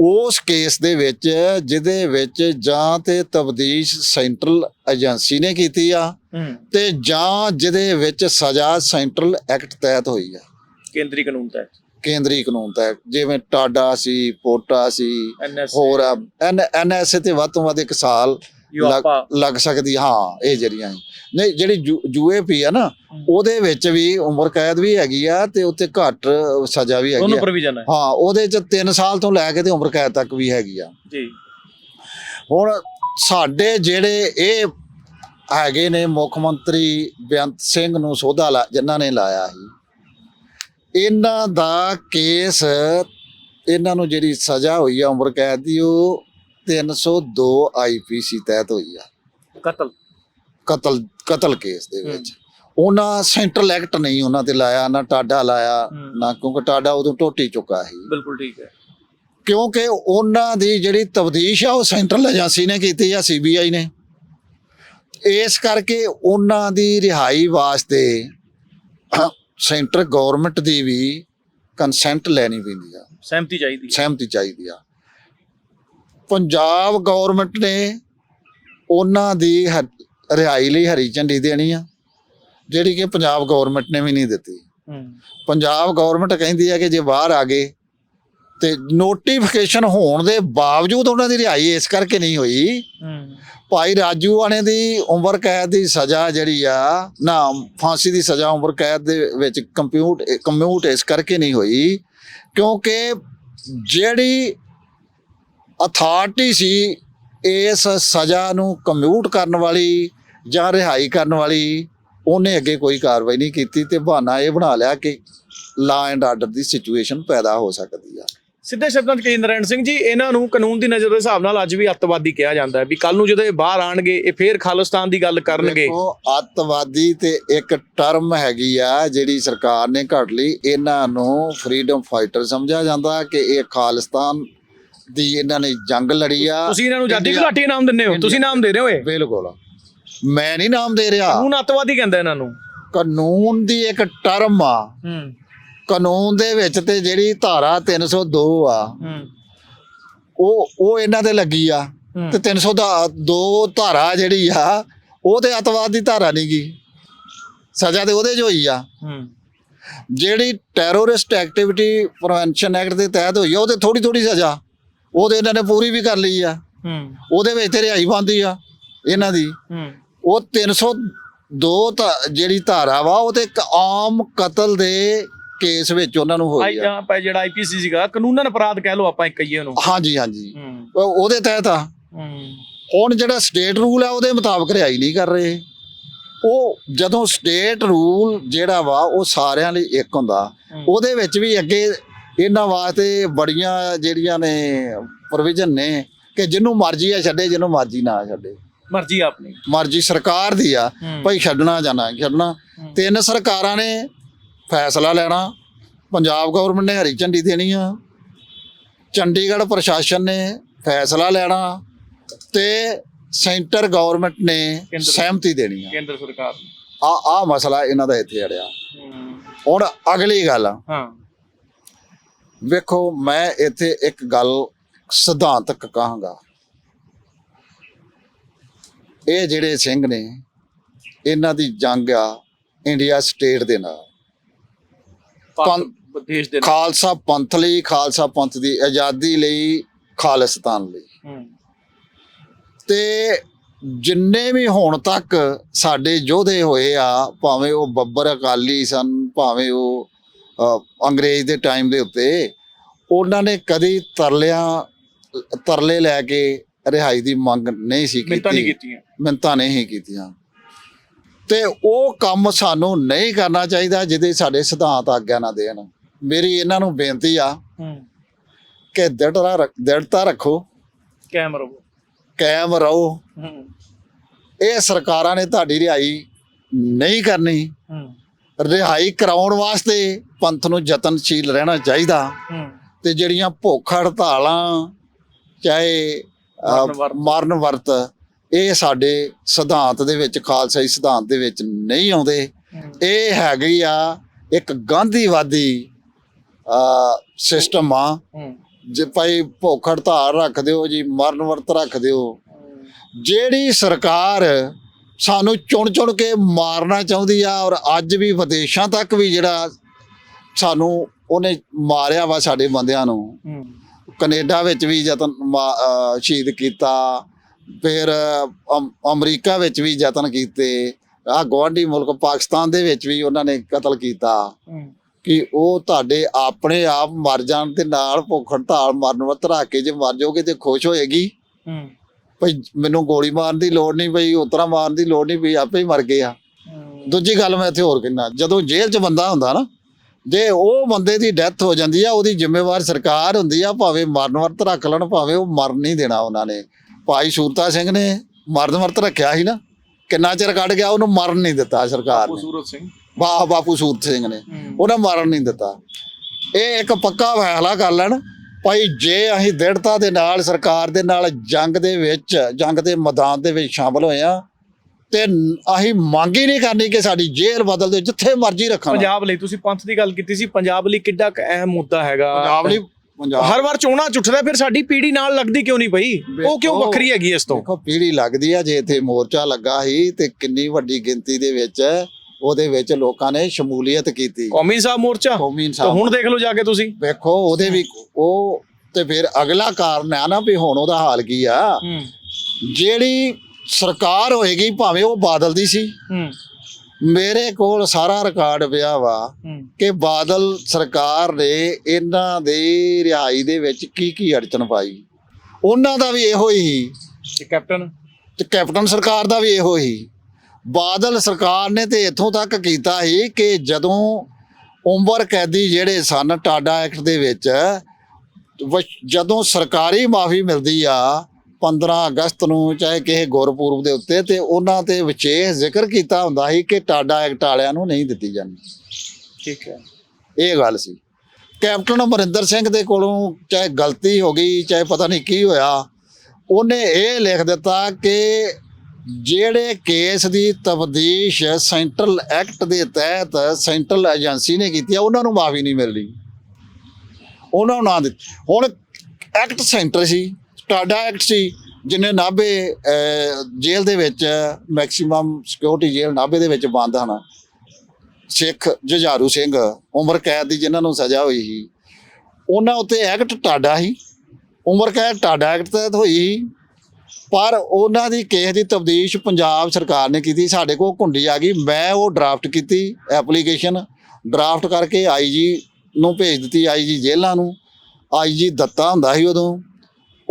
S2: ਉਸ ਕੇਸ ਦੇ ਵਿੱਚ ਜਿਹਦੇ ਵਿੱਚ ਜਾਂ ਤੇ ਤਬਦੀਸ਼ ਸੈਂਟਰਲ ਏਜੰਸੀ ਨੇ ਕੀਤੀ ਆ ਤੇ ਜਾਂ ਜਿਹਦੇ ਵਿੱਚ ਸਜ਼ਾ ਸੈਂਟਰਲ ਐਕਟ ਤਹਿਤ ਹੋਈ ਆ।
S1: ਕੇਂਦਰੀ ਕਾਨੂੰਨ ਤਹਿਤ।
S2: ਕੇਂਦਰੀ ਕਾਨੂੰਨ ਤਹਿਤ ਜਿਵੇਂ ਟਾਡਾ ਸੀ ਪੋਟਾ ਸੀ ਹੋਰ ਐਨ ਐਨਐਸਏ ਤੇ ਵੱਧ ਤੋਂ ਵੱਧ ਇੱਕ ਸਾਲ ਲੱਗ- ਸਕਦੀ ਹਾਂ ਇਹ ਜਿਹੜੀਆਂ। ਨਹੀਂ ਜਿਹੜੀ ਯੂਏਪੀ ਆ ਨਾ ਉਹਦੇ ਵਿੱਚ ਵੀ ਉਮਰ ਕੈਦ ਵੀ ਹੈਗੀ ਆ ਤੇ ਉੱਤੇ ਘੱਟ ਸਜ਼ਾ ਵੀ ਹੈਗੀ ਆ।
S1: ਪ੍ਰੋਵੀਜ਼ਨ ਹੈ।
S2: ਹਾਂ ਉਹਦੇ ਚ 3 ਸਾਲ ਤੋਂ ਲੈ ਕੇ ਤੇ ਉਮਰ ਕੈਦ ਤੱਕ ਵੀ ਹੈਗੀ ਆ।
S1: ਜੀ।
S2: ਹੁਣ ਸਾਡੇ ਜਿਹੜੇ ਇਹ ਹੈਗੇ ਨੇ ਮੁੱਖ ਮੰਤਰੀ ਬੇਅੰਤ ਸਿੰਘ ਨੂੰ ਸੋਧਾ ਲਾ ਜਿਨ੍ਹਾਂ ਨੇ ਲਾਇਆ ਸੀ ਇਹਨਾਂ ਦਾ ਕੇਸ ਇਹਨਾਂ ਨੂੰ ਜਿਹੜੀ ਸਜ਼ਾ ਹੋਈ ਆ ਉਮਰ ਕੈਦ ਦੀ ਉਹ 302 ਆਈਪੀਸੀ ਤਹਿਤ ਹੋਈ ਆ।
S1: ਕਤਲ।
S2: ਕਤਲ ਕਤਲ ਕੇਸ ਦੇ ਵਿੱਚ। ਉਹਨਾਂ ਸੈਂਟਰਲ ਐਕਟ ਨਹੀਂ ਉਹਨਾਂ ਤੇ ਲਾਇਆ ਨਾ ਟਾਡਾ ਲਾਇਆ। ਨਾ ਕਿਉਂਕਿ ਟਾਡਾ ਉਦੋਂ ਟੋਟੀ ਚੁੱਕਾ ਸੀ।
S1: ਬਿਲਕੁਲ ਠੀਕ ਹੈ।
S2: ਕਿਉਂਕਿ ਉਹਨਾਂ ਦੀ ਜਿਹੜੀ ਤਬਦੀਸ਼ ਆ ਉਹ ਸੈਂਟਰਲ ਏਜੰਸੀ ਨੇ ਕੀਤੀ ਆ ਸੀਬੀਆਈ ਨੇ। ਇਸ ਕਰਕੇ ਉਹਨਾਂ ਦੀ ਰਿਹਾਈ ਵਾਸਤੇ ਸੈਂਟਰ ਗਵਰਨਮੈਂਟ ਦੀ ਵੀ ਕੰਸੈਂਟ ਲੈਣੀ ਪੈਂਦੀ ਆ।
S1: ਸਹਿਮਤੀ ਚਾਹੀਦੀ
S2: ਸਹਿਮਤੀ ਚਾਹੀਦੀ ਆ। ਪੰਜਾਬ ਗਵਰਨਮੈਂਟ ਨੇ ਉਹਨਾਂ ਦੀ ਰਿਹਾਈ ਲਈ ਹਰੀ ਝੰਡੀ ਦੇਣੀ ਆ ਜਿਹੜੀ ਕਿ ਪੰਜਾਬ ਗਵਰਨਮੈਂਟ ਨੇ ਵੀ ਨਹੀਂ ਦਿੱਤੀ। ਪੰਜਾਬ ਗਵਰਨਮੈਂਟ ਕਹਿੰਦੀ ਹੈ ਕਿ ਜੇ ਬਾਹਰ ਆ ਗਏ ਤੇ ਨੋਟੀਫਿਕੇਸ਼ਨ ਹੋਣ ਦੇ ਬਾਵਜੂਦ ਉਹਨਾਂ ਦੀ ਰਿਹਾਈ ਇਸ ਕਰਕੇ ਨਹੀਂ ਹੋਈ। ਭਾਈ ਰਾਜੂ ਵਾਲੇ ਦੀ ਉਮਰ ਕੈਦ ਦੀ ਸਜ਼ਾ ਜਿਹੜੀ ਆ ਨਾ ਫਾਂਸੀ ਦੀ ਸਜ਼ਾ ਉਮਰ ਕੈਦ ਦੇ ਵਿੱਚ ਕੰਪਿਊਟ ਕਮਿਊਟ ਇਸ ਕਰਕੇ ਨਹੀਂ ਹੋਈ ਕਿਉਂਕਿ ਜਿਹੜੀ ਅਥਾਰਟੀ ਸੀ ਇਸ ਸਜ਼ਾ ਨੂੰ ਕਮਿਊਟ ਕਰਨ ਵਾਲੀ ਜਾਂ ਰਿਹਾਈ ਕਰਨ ਵਾਲੀ ਉਹਨੇ ਅੱਗੇ ਕੋਈ ਕਾਰਵਾਈ ਨਹੀਂ ਕੀਤੀ ਤੇ ਬਹਾਨਾ ਇਹ ਬਣਾ ਲਿਆ ਕਿ law and order the situation ਪੈਦਾ ਹੋ ਸਕਦੀ ਆ।
S1: ਸਿੱਧੇ ਸ਼ਬਦਾਂ 'ਚ ਨਰਾਇਣ ਸਿੰਘ ਜੀ ਇਹਨਾਂ ਨੂੰ ਕਾਨੂੰਨ ਦੀ ਨਜ਼ਰ ਦੇ ਹਿਸਾਬ ਨਾਲ ਅੱਜ ਵੀ ਅੱਤਵਾਦੀ ਕਿਹਾ ਜਾਂਦਾ ਹੈ ਵੀ ਕੱਲ ਨੂੰ ਜਦੋਂ ਇਹ ਬਾਹਰ ਆਣਗੇ ਇਹ ਫੇਰ ਖਾਲਿਸਤਾਨ ਦੀ ਗੱਲ ਕਰਨਗੇ।
S2: ਅੱਤਵਾਦੀ ਤੇ ਇੱਕ ਟਰਮ ਹੈਗੀ ਆ ਜਿਹੜੀ ਸਰਕਾਰ ਨੇ ਘੜ ਲਈ ਇਹਨਾਂ ਨੂੰ ਫਰੀडम ਫਾਈਟਰ ਸਮਝਿਆ ਜਾਂਦਾ ਕਿ ਇਹ ਖਾਲਿਸਤਾਨ ਦੀ ਇਹਨਾਂ ਨੇ ਜੰਗ ਲੜੀ ਆ।
S1: ਤੁਸੀਂ ਇਹਨਾਂ ਨੂੰ ਜਾਦੀ
S2: India-
S1: ਘਲਾਟੀ ਨਾਮ ਦਿੰਦੇ ਹੋ? ਤੁਸੀਂ ਨਾਮ ਦੇ ਰਹੇ ਹੋ ਇਹ?
S2: ਬਿਲਕੁਲ। ਮੈਂ ਨਹੀਂ ਨਾਮ ਦੇ ਰਿਹਾ।
S1: ਕਾਨੂੰਨ ਅੱਤਵਾਦੀ ਕਹਿੰਦਾ ਇਹਨਾਂ ਨੂੰ।
S2: ਕਾਨੂੰਨ ਦੀ ਇੱਕ ਟਰਮ ਆ।
S1: ਹੂੰ।
S2: ਕਾਨੂੰਨ ਦੇ ਵਿੱਚ ਤੇ ਜਿਹੜੀ ਧਾਰਾ 302 ਆ
S1: ਹੂੰ।
S2: ਉਹ ਉਹ ਇਹਨਾਂ ਤੇ ਲੱਗੀ ਆ। ਤੇ 302 ਧਾਰਾ ਜਿਹੜੀ ਆ ਉਹ ਤੇ ਅਤਵਾਦ ਦੀ ਧਾਰਾ ਨਹੀਂ ਗੀ। ਸਜ਼ਾ ਤੇ ਉਹਦੇ 'ਚ ਹੋਈ ਆ। ਜਿਹੜੀ ਟੈਰੋਰਿਸਟ ਐਕਟੀਵਿਟੀ ਪ੍ਰੀਵੈਂਸ਼ਨ ਐਕਟ ਦੇ ਤਹਿਤ ਹੋਈ ਆ ਉਹਦੇ ਥੋੜੀ ਥੋੜੀ ਸਜ਼ਾ। ਉਹਦੇ ਇਹਨਾਂ ਨੇ ਪੂਰੀ ਵੀ ਕਰ ਲਈ ਆ। ਉਹਦੇ ਵਿੱਚ ਤੇ ਰਿਹਾਈ ਬੰਦੀ ਆ ਇਹਨਾਂ ਦੀ। ਉਹ 302 ਧਾ- ਜਿਹੜੀ ਧਾਰਾ ਵਾ ਉਹ ਤੇ ਇੱਕ ਆਮ ਕਤਲ ਦੇ ਕੇਸ ਵਿੱਚ ਉਹਨਾਂ ਨੂੰ ਹੋਈ ਆ।
S1: ਜਾਂ ਪੈ ਜਿਹੜਾ ਆਈਪੀਸੀ ਸੀਗਾ ਕਾਨੂੰਨਨ ਅਪਰਾਧ ਕਹਿ ਲਓ ਆਪਾਂ ਕਹੀਏ ਉਹਨੂੰ।
S2: ਹਾਂਜੀ ਹਾਂਜੀ। ਉਹਦੇ ਤਹਿਤ ਆ। ਹੁਣ ਜਿਹੜਾ ਸਟੇਟ ਰੂਲ ਆ ਉਹਦੇ ਮੁਤਾਬਕ ਰਿਹਾਈ ਨਹੀਂ ਕਰ ਰਹੇ। ਉਹ ਜਦੋਂ ਸਟੇਟ ਰੂਲ ਜਿਹੜਾ ਵਾ ਉਹ ਸਾਰਿਆਂ ਲਈ ਇੱਕ ਹੁੰਦਾ। ਉਹਦੇ ਵਿੱਚ ਵੀ ਅੱਗੇ ਇਹਨਾਂ ਵਾਸਤੇ ਬੜੀਆਂ ਜਿਹੜੀਆਂ ਨੇ ਪ੍ਰੋਵੀਜ਼ਨ ਨੇ ਕਿ ਜਿਹਨੂੰ ਮਰਜ਼ੀ ਆ ਛੱਡੇ ਜਿਹਨੂੰ ਮਰਜ਼ੀ ਨਾ ਛੱਡੇ।
S1: ਮਰਜ਼ੀ ਆਪਣੀ।
S2: ਮਰਜ਼ੀ ਸਰਕਾਰ ਦੀ ਆ। ਭਾਈ ਛੱਡਣਾ ਜਾਣਾ ਛੱਡਣਾ। ਤਿੰਨ ਸਰਕਾਰਾਂ ਨੇ ਫੈਸਲਾ ਲੈਣਾ ਪੰਜਾਬ ਗਵਰਨਮੈਂਟ ਨੇ ਹਰੀ ਝੰਡੀ ਦੇਣੀ ਆ। ਚੰਡੀਗੜ੍ਹ ਪ੍ਰਸ਼ਾਸਨ ਨੇ ਫੈਸਲਾ ਲੈਣਾ ਤੇ ਸੈਂਟਰ ਗਵਰਨਮੈਂਟ ਨੇ ਸਹਿਮਤੀ ਦੇਣੀ ਆ।
S1: ਕੇਂਦਰ ਸਰਕਾਰ
S2: ਆ ਆ ਮਸਲਾ ਇਹਨਾਂ ਦਾ ਇੱਥੇ ਅੜਿਆ। ਹੁਣ ਅਗਲੀ ਗੱਲ
S1: ਹਾਂ।
S2: ਵੇਖੋ ਮੈਂ ਇੱਥੇ ਇੱਕ ਗੱਲ ਸਿਧਾਂਤਕ ਕਹਾਂਗਾ। ਇਹ ਜਿਹੜੇ ਸਿੰਘ ਨੇ ਇਹਨਾਂ ਦੀ ਜੰਗ ਆ ਇੰਡੀਆ ਸਟੇਟ ਦੇ ਨਾਲ।
S1: ਦੇਸ਼ ਦੇ।
S2: ਖਾਲਸਾ ਪੰਥ ਲਈ ਖਾਲਸਾ ਪੰਥ ਦੀ ਆਜ਼ਾਦੀ ਲਈ ਖਾਲਿਸਤਾਨ ਲਈ। ਤੇ ਜਿੰਨੇ ਵੀ ਹੁਣ ਤੱਕ ਸਾਡੇ ਯੋਧੇ ਹੋਏ ਆ ਭਾਵੇਂ ਉਹ ਬੱਬਰ ਅਕਾਲੀ ਸਨ ਭਾਵੇਂ ਉਹ ਅੰਗਰੇਜ਼ ਦੇ ਟਾਈਮ ਦੇ ਉੱਤੇ ਉਹਨਾਂ ਨੇ ਕਦੀ ਤਰਲਿਆਂ ਤਰਲੇ ਲੈ ਕੇ ਰਿਹਾਈ ਦੀ ਮੰਗ ਨਹੀਂ ਸੀ
S1: ਮਿੰਤਾਂ ਨਹੀਂ
S2: ਕੀਤੀ।
S1: ਕੀਤੀਆਂ।
S2: ਮਿੰਤਾਂ ਨਹੀਂ ਕੀਤੀਆਂ। ਤੇ ਉਹ ਕੰਮ ਸਾਨੂੰ ਨਹੀਂ ਕਰਨਾ ਚਾਹੀਦਾ ਜਿਹਦੇ ਸਾਡੇ ਸਿਧਾਂਤ ਆਗਿਆ ਨਾ ਦੇਣ। ਮੇਰੀ ਇਹਨਾਂ ਨੂੰ ਬੇਨਤੀ ਆ ਕਿ ਦ੍ਰਿੜਤਾ ਰੱਖ- ਦ੍ਰਿੜਤਾ ਰੱਖੋ। ਕਾਇਮ ਰਹੋ।
S1: ਹੂੰ।
S2: ਇਹ ਸਰਕਾਰਾਂ ਨੇ ਤੁਹਾਡੀ ਰਿਹਾਈ ਨਹੀਂ ਕਰਨੀ। ਰਿਹਾਈ ਕਰਾਉਣ ਵਾਸਤੇ ਪੰਥ ਨੂੰ ਯਤਨਸ਼ੀਲ ਰਹਿਣਾ ਚਾਹੀਦਾ। ਤੇ ਜਿਹੜੀਆਂ ਭੁੱਖ ਹੜਤਾਲਾਂ ਚਾਹੇ
S1: ਮਰਨ ਵਰਤ।
S2: ਇਹ ਸਾਡੇ ਸਿਧਾਂਤ ਦੇ ਵਿੱਚ ਖਾਲਸਾਈ ਸਿਧਾਂਤ ਦੇ ਵਿੱਚ ਨਹੀਂ ਆਉਂਦੇ। ਇਹ ਹੈਗੀ ਆ ਇੱਕ ਗਾਂਧੀਵਾਦੀ ਆ ਸਿਸਟਮ ਆ। ਜੇ ਭਾਈ ਭੁੱਖ ਹੜਤਾਲ ਰੱਖ ਦਿਓ ਜੀ ਮਰਨ ਵਰਤ ਰੱਖ ਦਿਓ। ਜਿਹੜੀ ਸਰਕਾਰ ਸਾਨੂੰ ਚੁਣ ਚੁਣ ਕੇ ਮਾਰਨਾ ਚਾਹੁੰਦੀ ਆ ਔਰ ਅੱਜ ਵੀ ਵਿਦੇਸ਼ਾਂ ਤੱਕ ਵੀ ਜਿਹੜਾ ਸਾਨੂੰ ਉਹਨੇ ਮਾਰਿਆ ਵਾ ਸਾਡੇ ਬੰਦਿਆਂ ਨੂੰ ਕੈਨੇਡਾ ਵਿੱਚ ਵੀ ਯਤਨ ਸ਼ਹੀਦ ਕੀਤਾ ਫਿਰ ਅਮ- ਅਮਰੀਕਾ ਵਿੱਚ ਵੀ ਯਤਨ ਕੀਤੇ ਆ ਗਵਾਂਢੀ ਮੁਲਕ ਪਾਕਿਸਤਾਨ ਦੇ ਵਿੱਚ ਵੀ ਉਹਨਾਂ ਨੇ ਕਤਲ ਕੀਤਾ। ਕਿ ਉਹ ਤੁਹਾਡੇ ਆਪਣੇ ਆਪ ਮਰ ਜਾਣ ਤੇ ਨਾਲ ਭੁੱਖ ਹੜਤਾਲ ਮਰਨ ਵਰਤ ਰੱਖ ਕੇ ਜੇ ਮਰ ਜਾਓਗੇ ਤੇ ਖੁਸ਼ ਹੋਏਗੀ। ਭਈ ਮੈਨੂੰ ਗੋਲੀ ਮਾਰਨ ਦੀ ਲੋੜ ਨਹੀਂ ਪਈ ਉਤਰਾ ਮਾਰਨ ਦੀ ਲੋੜ ਨਹੀਂ ਪਈ ਆਪੇ ਹੀ ਮਰ ਗਏ ਆ। ਦੂਜੀ ਗੱਲ ਮੈਂ ਇੱਥੇ ਹੋਰ ਕਹਿਣਾ ਜਦੋਂ ਜੇਲ੍ਹ 'ਚ ਬੰਦਾ ਹੁੰਦਾ ਨਾ ਜੇ ਉਹ ਬੰਦੇ ਦੀ ਡੈਥ ਹੋ ਜਾਂਦੀ ਆ ਉਹਦੀ ਜ਼ਿੰਮੇਵਾਰ ਸਰਕਾਰ ਹੁੰਦੀ ਆ ਭਾਵੇਂ ਮਰਨ ਵਰਤ ਰੱਖ ਲੈਣ ਭਾਵੇਂ ਉਹ ਮਰਨ ਨਹੀਂ ਦੇਣਾ ਉਹਨਾਂ ਨੇ। ਭਾਈ ਸੂਰਤਾ ਸਿੰਘ ਨੇ ਮਰਨ ਵਰਤ ਰੱਖਿਆ ਸੀ ਨਾ ਕਿੰਨਾ ਚਿਰ ਕੱਢ ਗਿਆ ਉਹਨੂੰ ਮਰਨ ਨਹੀਂ ਦਿੱਤਾ ਸਰਕਾਰ ਨੇ।
S1: ਸੂਰਤ ਸਿੰਘ।
S2: ਵਾਹ ਬਾਪੂ ਸੂਰਤ ਸਿੰਘ ਨੇ ਉਹਨੇ ਮਰਨ ਨਹੀਂ ਦਿੱਤਾ। ਇਹ ਇੱਕ ਪੱਕਾ ਫੈਸਲਾ ਕਰ ਲੈਣ ਭਾਈ ਜੇ ਅਸੀਂ ਦ੍ਰਿੜਤਾ ਦੇ ਨਾਲ ਸਰਕਾਰ ਦੇ ਨਾਲ ਜੰਗ ਦੇ ਵਿੱਚ ਜੰਗ ਦੇ ਮੈਦਾਨ ਦੇ ਵਿੱਚ ਸ਼ਾਮਲ ਹੋਏ ਆ ਤੇ ਅਸੀਂ ਮੰਗ ਹੀ ਨਹੀਂ ਕਰਨੀ ਕਿ ਸਾਡੀ ਜੇਲ੍ਹ ਬਦਲ ਦਿਓ ਜਿੱਥੇ ਮਰਜ਼ੀ ਰੱਖਣ।
S1: ਪੰਜਾਬ ਲਈ ਤੁਸੀਂ ਪੰਥ ਦੀ ਗੱਲ ਕੀਤੀ ਸੀ ਪੰਜਾਬ ਲਈ ਕਿੱਡਾ ਅਹਿਮ ਮੁੱਦਾ ਹੈਗਾ।
S2: ਪੰਜਾਬ ਲਈ ਪੰਜਾਬ
S1: ਹਰ ਵਾਰ ਚੋਣਾਂ ਚ ਉੱਠਦਾ ਫਿਰ ਸਾਡੀ ਪੀੜੀ ਨਾਲ ਲੱਗਦੀ ਕਿਉਂ ਨਹੀਂ ਬਈ? ਉਹ ਕਿਉਂ
S2: ਵੇਖੋ-
S1: ਵੱਖਰੀ ਹੈਗੀ ਇਸ ਤੋਂ?
S2: ਦੇਖੋ ਪੀੜੀ ਲੱਗਦੀ ਆ ਜੇ ਇੱਥੇ ਮੋਰਚਾ ਲੱਗਾ ਸੀ ਤੇ ਕਿੰਨੀ ਵੱਡੀ ਗਿਣਤੀ ਦੇ ਵਿੱਚ ਉਹਦੇ ਵਿੱਚ ਲੋਕਾਂ ਨੇ ਸ਼ਮੂਲੀਅਤ ਕੀਤੀ।
S1: ਕੌਮੀ ਸਾਹਿਬ ਮੋਰਚਾ?
S2: ਕੌਮੀ
S1: ਤਾਂ
S2: ਇਨਸਾਫ
S1: ਹੁਣ ਦੇਖ ਲਓ ਜਾ ਕੇ ਤੁਸੀਂ।
S2: ਵੇਖੋ ਉਹਦੇ ਵੀ ਉਹ ਤੇ ਫਿਰ ਅਗਲਾ ਕਾਰਨ ਆ ਨਾ ਵੀ ਹੁਣ ਉਹਦਾ ਹਾਲ ਕੀ ਆ। ਜਿਹੜੀ ਸਰਕਾਰ ਹੋਏਗੀ ਭਾਵੇਂ ਉਹ ਬਾਦਲ ਦੀ ਸੀ।
S1: ਹੂੰ।
S2: ਮੇਰੇ ਕੋਲ ਸਾਰਾ ਰਿਕਾਰਡ ਪਿਆ ਵਾ ਕਿ ਬਾਦਲ ਸਰਕਾਰ ਨੇ ਇਹਨਾਂ ਦੇ ਰਿਹਾਈ ਦੇ ਵਿੱਚ ਕੀ ਕੀ ਅੜਚਨ ਪਾਈ। ਉਹਨਾਂ ਦਾ ਵੀ ਇਹੋ ਹੀ
S1: ਤੇ ਕੈਪਟਨ?
S2: ਤੇ ਕੈਪਟਨ ਸਰਕਾਰ ਦਾ ਵੀ ਇਹੋ ਹੀ ਬਾਦਲ ਸਰਕਾਰ ਨੇ ਤੇ ਇੱਥੋਂ ਤੱਕ ਕੀਤਾ ਸੀ ਕਿ ਜਦੋਂ ਉਮਰ ਕੈਦੀ ਜਿਹੜੇ ਸਨ ਟਾਡਾ ਐਕਟ ਦੇ ਵਿੱਚ ਜਦੋਂ ਸਰਕਾਰੀ ਮਾਫੀ ਮਿਲਦੀ ਆ 15 ਅਗਸਤ ਨੂੰ ਚਾਹੇ ਕਿਸੇ ਗੁਰਪੁਰਬ ਦੇ ਉੱਤੇ ਤੇ ਉਹਨਾਂ ਤੇ ਵਿਸ਼ੇਸ਼ ਜ਼ਿਕਰ ਕੀਤਾ ਹੁੰਦਾ ਸੀ ਕਿ ਟਾਡਾ ਐਕਟ ਵਾਲਿਆਂ ਨੂੰ ਨਹੀਂ ਦਿੱਤੀ ਜਾਂਦੀ।
S1: ਠੀਕ ਹੈ।
S2: ਇਹ ਗੱਲ ਸੀ। ਕੈਪਟਨ ਅਮਰਿੰਦਰ ਸਿੰਘ ਦੇ ਕੋਲੋਂ ਚਾਹੇ ਗਲਤੀ ਹੋ ਗਈ ਚਾਹੇ ਪਤਾ ਨਹੀਂ ਕੀ ਹੋਇਆ ਉਹਨੇ ਇਹ ਲਿਖ ਦਿੱਤਾ ਕਿ ਜਿਹੜੇ ਕੇਸ ਦੀ ਤਬਦੀਸ਼ ਸੈਂਟਰਲ ਐਕਟ ਦੇ ਤਹਿਤ ਸੈਂਟਰਲ ਏਜੰਸੀ ਨੇ ਕੀਤੀ ਆ ਉਹਨਾਂ ਨੂੰ ਮਾਫੀ ਨਹੀਂ ਮਿਲ ਰਹੀ ਉਹਨਾਂ ਨੂੰ ਨਾ ਦਿੱਤੀ। ਹੁਣ ਐਕਟ ਸੈਂਟਰ ਸੀ। ਟਾਡਾ ਐਕਟ ਸੀ, ਜਿਹਨੇ ਨਾਭੇ ਜੇਲ੍ਹ ਦੇ ਵਿੱਚ ਮੈਕਸਿਮਮ ਸਿਕਿਉਰਿਟੀ ਜੇਲ੍ਹ ਨਾਭੇ ਦੇ ਵਿੱਚ ਬੰਦ ਹਨ। ਸਿੱਖ ਜੁਝਾਰੂ ਸਿੰਘ, ਉਮਰ ਕੈਦ ਦੀ ਜਿਨ੍ਹਾਂ ਨੂੰ ਸਜ਼ਾ ਹੋਈ ਸੀ, ਉਹਨਾਂ ਉੱਤੇ ਐਕਟ ਟਾਡਾ ਸੀ। ਉਮਰ ਕੈਦ ਟਾਡਾ ਐਕਟ ਤਹਿਤ ਹੋਈ ਸੀ। ਪਰ ਉਹਨਾਂ ਦੀ ਕੇਸ ਦੀ ਤਬਦੀਸ਼ ਪੰਜਾਬ ਸਰਕਾਰ ਨੇ ਕੀਤੀ। ਸਾਡੇ ਕੋਲ ਘੁੰਡੀ ਆ ਗਈ। ਮੈਂ ਉਹ ਡਰਾਫਟ ਕੀਤੀ ਐਪਲੀਕੇਸ਼ਨ ਡਰਾਫਟ ਕਰਕੇ ਆਈਜੀ ਨੂੰ ਭੇਜ ਦਿੱਤੀ। ਆਈਜੀ ਜੇਲ੍ਹਾਂ ਨੂੰ। ਆਈਜੀ ਦਿੱਤਾ ਹੁੰਦਾ ਸੀ ਉਦੋਂ।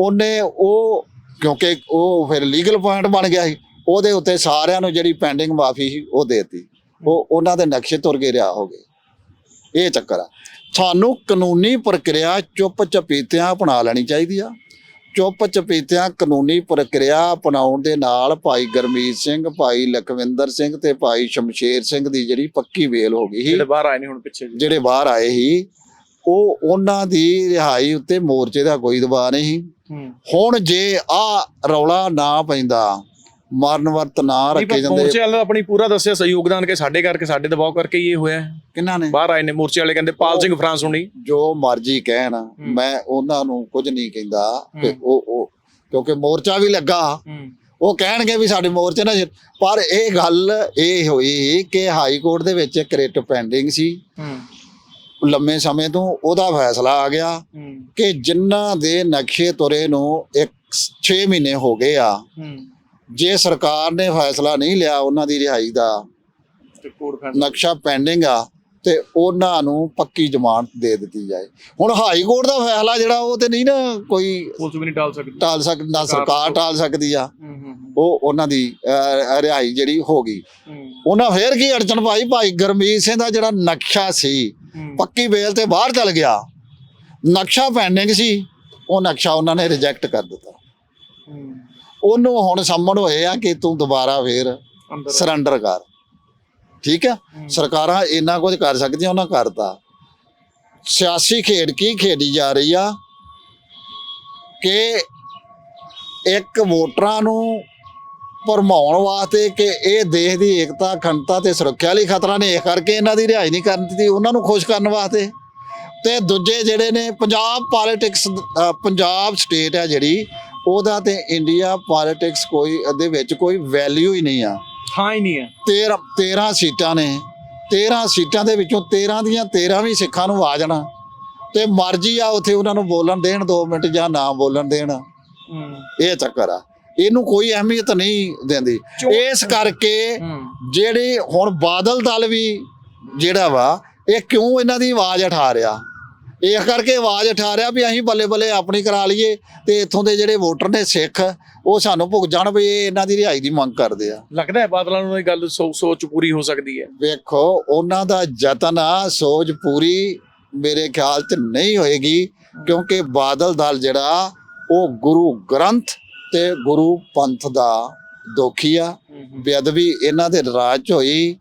S2: ਉਹਨੇ ਉਹ ਕਿਉਂਕਿ ਉਹ ਫਿਰ ਲੀਗਲ ਪੁਆਇੰਟ ਬਣ ਗਿਆ ਸੀ ਉਹਦੇ ਉੱਤੇ ਸਾਰਿਆਂ ਨੂੰ ਜਿਹੜੀ ਪੈਂਡਿੰਗ ਮਾਫੀ ਸੀ ਉਹ ਦੇਤੀ। ਉਹ ਉਹਨਾਂ ਦੇ ਨਕਸ਼ੇ ਤੁਰ ਗਏ ਰਿਹਾ ਹੋ ਗਏ ਇਹ ਚੱਕਰ ਆ। ਸਾਨੂੰ ਕਾਨੂੰਨੀ ਪ੍ਰਕਿਰਿਆ ਚੁੱਪ ਚਪੀਤਿਆਂ ਅਪਣਾ ਲੈਣੀ ਚਾਹੀਦੀ ਆ। ਚੁੱਪ ਚਪੀਤਿਆਂ ਕਾਨੂੰਨੀ ਪ੍ਰਕਿਰਿਆ ਅਪਣਾਉਣ ਦੇ ਨਾਲ ਭਾਈ ਗਰਮੀਤ ਸਿੰਘ ਭਾਈ ਲਖਵਿੰਦਰ ਸਿੰਘ ਤੇ ਭਾਈ ਸ਼ਮਸ਼ੇਰ ਸਿੰਘ ਦੀ ਜਿਹੜੀ ਪੱਕੀ ਵੇਲ ਹੋ ਗਈ ਸੀ
S1: ਜਿਹੜੇ ਬਾਹਰ ਆਏ ਨੇ ਹੁਣ ਪਿੱਛੇ
S2: ਜਿਹੜੇ ਬਾਹਰ ਆਏ ਸੀ ਉਹ ਉਹਨਾਂ ਦੀ ਰਿਹਾਈ ਉੱਤੇ ਮੋਰਚੇ ਦਾ ਕੋਈ ਦਬਾਅ ਨਹੀਂ। ਹੁਣ ਜੇ ਆ ਰੌਲਾ ਨਾ ਪੈਂਦਾ ਮਰਨ ਵਰਤ ਨਾ ਰੱਖੇ ਜਾਂਦੇ।
S1: ਮੋਰਚੇ ਵਾਲੇ ਆਪਣੀ ਪੂਰਾ ਦੱਸਿਆ ਸਹੀ ਯੋਗਦਾਨ ਕਿ ਸਾਡੇ ਕਰਕੇ ਸਾਡੇ ਦਬਾਅ ਕਰਕੇ ਇਹ ਹੋਇਆ।
S2: ਕਿੰਨਾ ਨੇ?
S1: ਬਾਹਰ ਆਏ ਨੇ ਮੋਰਚੇ ਵਾਲੇ ਕਹਿੰਦੇ ਪਾਲ ਸਿੰਘ ਫਰਾਂਸ ਹੁਣੀ
S2: ਜੋ ਮਰਜ਼ੀ ਕਹਿਣ ਮੈਂ ਉਹਨਾਂ ਨੂੰ ਕੁਝ ਨਹੀਂ ਕਹਿੰਦਾ ਕਿ ਉਹ ਉਹ ਕਿਉਂਕਿ ਮੋਰਚਾ ਵੀ ਲੱਗਾ। ਉਹ ਕਹਿਣਗੇ ਵੀ ਸਾਡੇ ਮੋਰਚੇ ਨਾਲ ਪਰ ਇਹ ਗੱਲ ਇਹ ਹੋਈ ਕਿ ਹਾਈ ਕੋਰਟ ਦੇ ਵਿੱਚ ਇੱਕ ਰਿਟ ਪੈਂਡਿੰਗ ਸੀ। ਲੰਮੇ ਸਮੇਂ ਤੋਂ ਉਹਦਾ ਫੈਸਲਾ ਆ ਗਿਆ ਕਿ ਜਿਨ੍ਹਾਂ ਦੇ ਨਕਸ਼ੇ ਤੁਰੇ ਨੂੰ ਇੱਕ 6 ਮਹੀਨੇ ਹੋ ਗਏ ਆ ਜੇ ਸਰਕਾਰ ਨੇ ਫੈਸਲਾ ਨਹੀਂ ਲਿਆ ਉਹਨਾਂ ਦੀ ਰਿਹਾਈ ਦਾ ਨਕਸ਼ਾ ਪੈਂਡਿੰਗ ਆ ਤੇ ਉਹਨਾਂ ਨੂੰ ਪੱਕੀ ਜ਼ਮਾਨਤ ਦੇ ਦਿੱਤੀ ਜਾਏ। ਹੁਣ ਹਾਈ ਕੋਰਟ ਦਾ ਫੈਸਲਾ ਜਿਹੜਾ ਉਹ ਤੇ ਨਹੀਂ ਨਾ ਕੋਈ
S1: ਪੁਲਿਸ ਵੀ ਨਹੀਂ ਟਾਲ ਸਕਦੀ।
S2: ਟਾਲ ਸਕ ਨਾ ਸਰਕਾਰ ਟਾਲ ਸਕਦੀ ਆ। ਉਹ ਉਹਨਾਂ ਦੀ ਰਿਹਾਈ ਜਿਹੜੀ ਹੋ ਗਈ। ਉਹਨਾਂ ਫੇਰ ਕੀ ਅੜਚਨ ਪਾਈ? ਭਾਈ ਗਰਮੀਤ ਸਿੰਘ ਦਾ ਜਿਹੜਾ ਨਕਸ਼ਾ ਸੀ ਪੱਕੀ ਬੇਲ ਤੇ ਬਾਹਰ ਚਲ ਗਿਆ। ਨਕਸ਼ਾ ਪੈਂਡਿੰਗ ਸੀ ਉਹ ਨਕਸ਼ਾ ਉਹਨਾਂ ਨੇ ਰਿਜੈਕਟ ਕਰ ਦਿੱਤਾ। ਉਹਨੂੰ ਹੁਣ ਸੰਮਣ ਹੋਏ ਆ ਕਿ ਤੂੰ ਦੁਬਾਰਾ ਫੇਰ ਸਰੈਂਡਰ ਕਰ। ਠੀਕ ਆ? ਸਰਕਾਰਾਂ ਇੰਨਾ ਕੁਝ ਕਰ ਸਕਦੀਆਂ ਉਹਨਾਂ ਕਰਤਾ। ਸਿਆਸੀ ਖੇਡ ਕੀ ਖੇਡੀ ਜਾ ਰਹੀ ਆ ਕਿ ਇੱਕ ਵੋਟਰਾਂ ਨੂੰ ਭਰਮਾਉਣ ਵਾਸਤੇ ਕਿ ਇਹ ਦੇਸ਼ ਦੀ ਏਕਤਾ ਅਖੰਡਤਾ ਤੇ ਸੁਰੱਖਿਆ ਲਈ ਖਤਰਾ ਨੇ। ਇਸ ਕਰਕੇ ਇਹਨਾਂ ਦੀ ਰਿਹਾਈ ਨਹੀਂ ਕਰਨ ਦਿੱਤੀ ਉਹਨਾਂ ਨੂੰ ਖੁਸ਼ ਕਰਨ ਵਾਸਤੇ। ਤੇ ਦੂਜੇ ਜਿਹੜੇ ਨੇ ਪੰਜਾਬ ਪੋਲਿਟਿਕਸ ਪੰਜਾਬ ਸਟੇਟ ਹੈ ਜਿਹੜੀ ਉਹਦਾ ਤੇ ਇੰਡੀਆ ਪੋਲਿਟਿਕਸ ਕੋਈ ਦੇ ਵਿੱਚ ਕੋਈ ਵੈਲਿਊ ਹੀ ਨਹੀਂ ਆ।
S1: ਥਾਂ ਹੀ ਨਹੀਂ ਹੈ
S2: 13 13 ਸੀਟਾਂ ਨੇ। 13 ਸੀਟਾਂ ਦੇ ਵਿੱਚੋਂ 13 ਦੀਆਂ 13 ਵੀ ਸਿੱਖਾਂ ਨੂੰ ਆ ਜਾਣਾ। ਤੇ ਮਰਜ਼ੀ ਆ ਉੱਥੇ ਉਹਨਾਂ ਨੂੰ ਬੋਲਣ ਦੇਣ 2 ਮਿੰਟ ਜਾਂ ਨਾ ਬੋਲਣ ਦੇਣ। ਇਹ ਚੱਕਰ ਆ। ਇਹਨੂੰ ਕੋਈ ਅਹਿਮੀਅਤ ਨਹੀਂ ਦਿੰਦੀ। ਇਸ ਕਰਕੇ ਜਿਹੜੇ ਹੁਣ ਬਾਦਲ ਦਲ ਵੀ ਜਿਹੜਾ ਵਾ ਇਹ ਕਿਉਂ ਇਹਨਾਂ ਦੀ ਆਵਾਜ਼ ਉਠਾ ਰਿਹਾ? ਇਸ ਕਰਕੇ ਆਵਾਜ਼ ਉਠਾ ਰਿਹਾ ਵੀ ਅਸੀਂ ਬੱਲੇ ਬੱਲੇ ਆਪਣੀ ਕਰਾ ਲਈਏ ਤੇ ਇੱਥੋਂ ਦੇ ਜਿਹੜੇ ਵੋਟਰ ਨੇ ਸਿੱਖ ਉਹ ਸਾਨੂੰ ਭੁਗ ਜਾਣ ਵੀ ਇਹ ਇਹਨਾਂ ਦੀ ਰਿਹਾਈ ਦੀ ਮੰਗ ਕਰਦੇ ਆ।
S1: ਲੱਗਦਾ ਹੈ ਬਾਦਲਾਂ ਨੂੰ ਇਹ ਗੱਲ ਸੋਚ ਪੂਰੀ ਹੋ ਸਕਦੀ ਹੈ?
S2: ਵੇਖੋ ਉਹਨਾਂ ਦਾ ਯਤਨ ਆ ਸੋਚ ਪੂਰੀ ਮੇਰੇ ਖਿਆਲ 'ਚ ਨਹੀਂ ਹੋਏਗੀ ਕਿਉਂਕਿ ਬਾਦਲ ਦਲ ਜਿਹੜਾ ਉਹ ਗੁਰੂ ਗ੍ਰੰਥ ਤੇ ਗੁਰੂ ਪੰਥ ਦਾ ਦੋਖੀ ਆ। ਬੇਅਦਬੀ ਇਹਨਾਂ ਦੇ ਰਾਜ 'ਚ ਹੋਈ।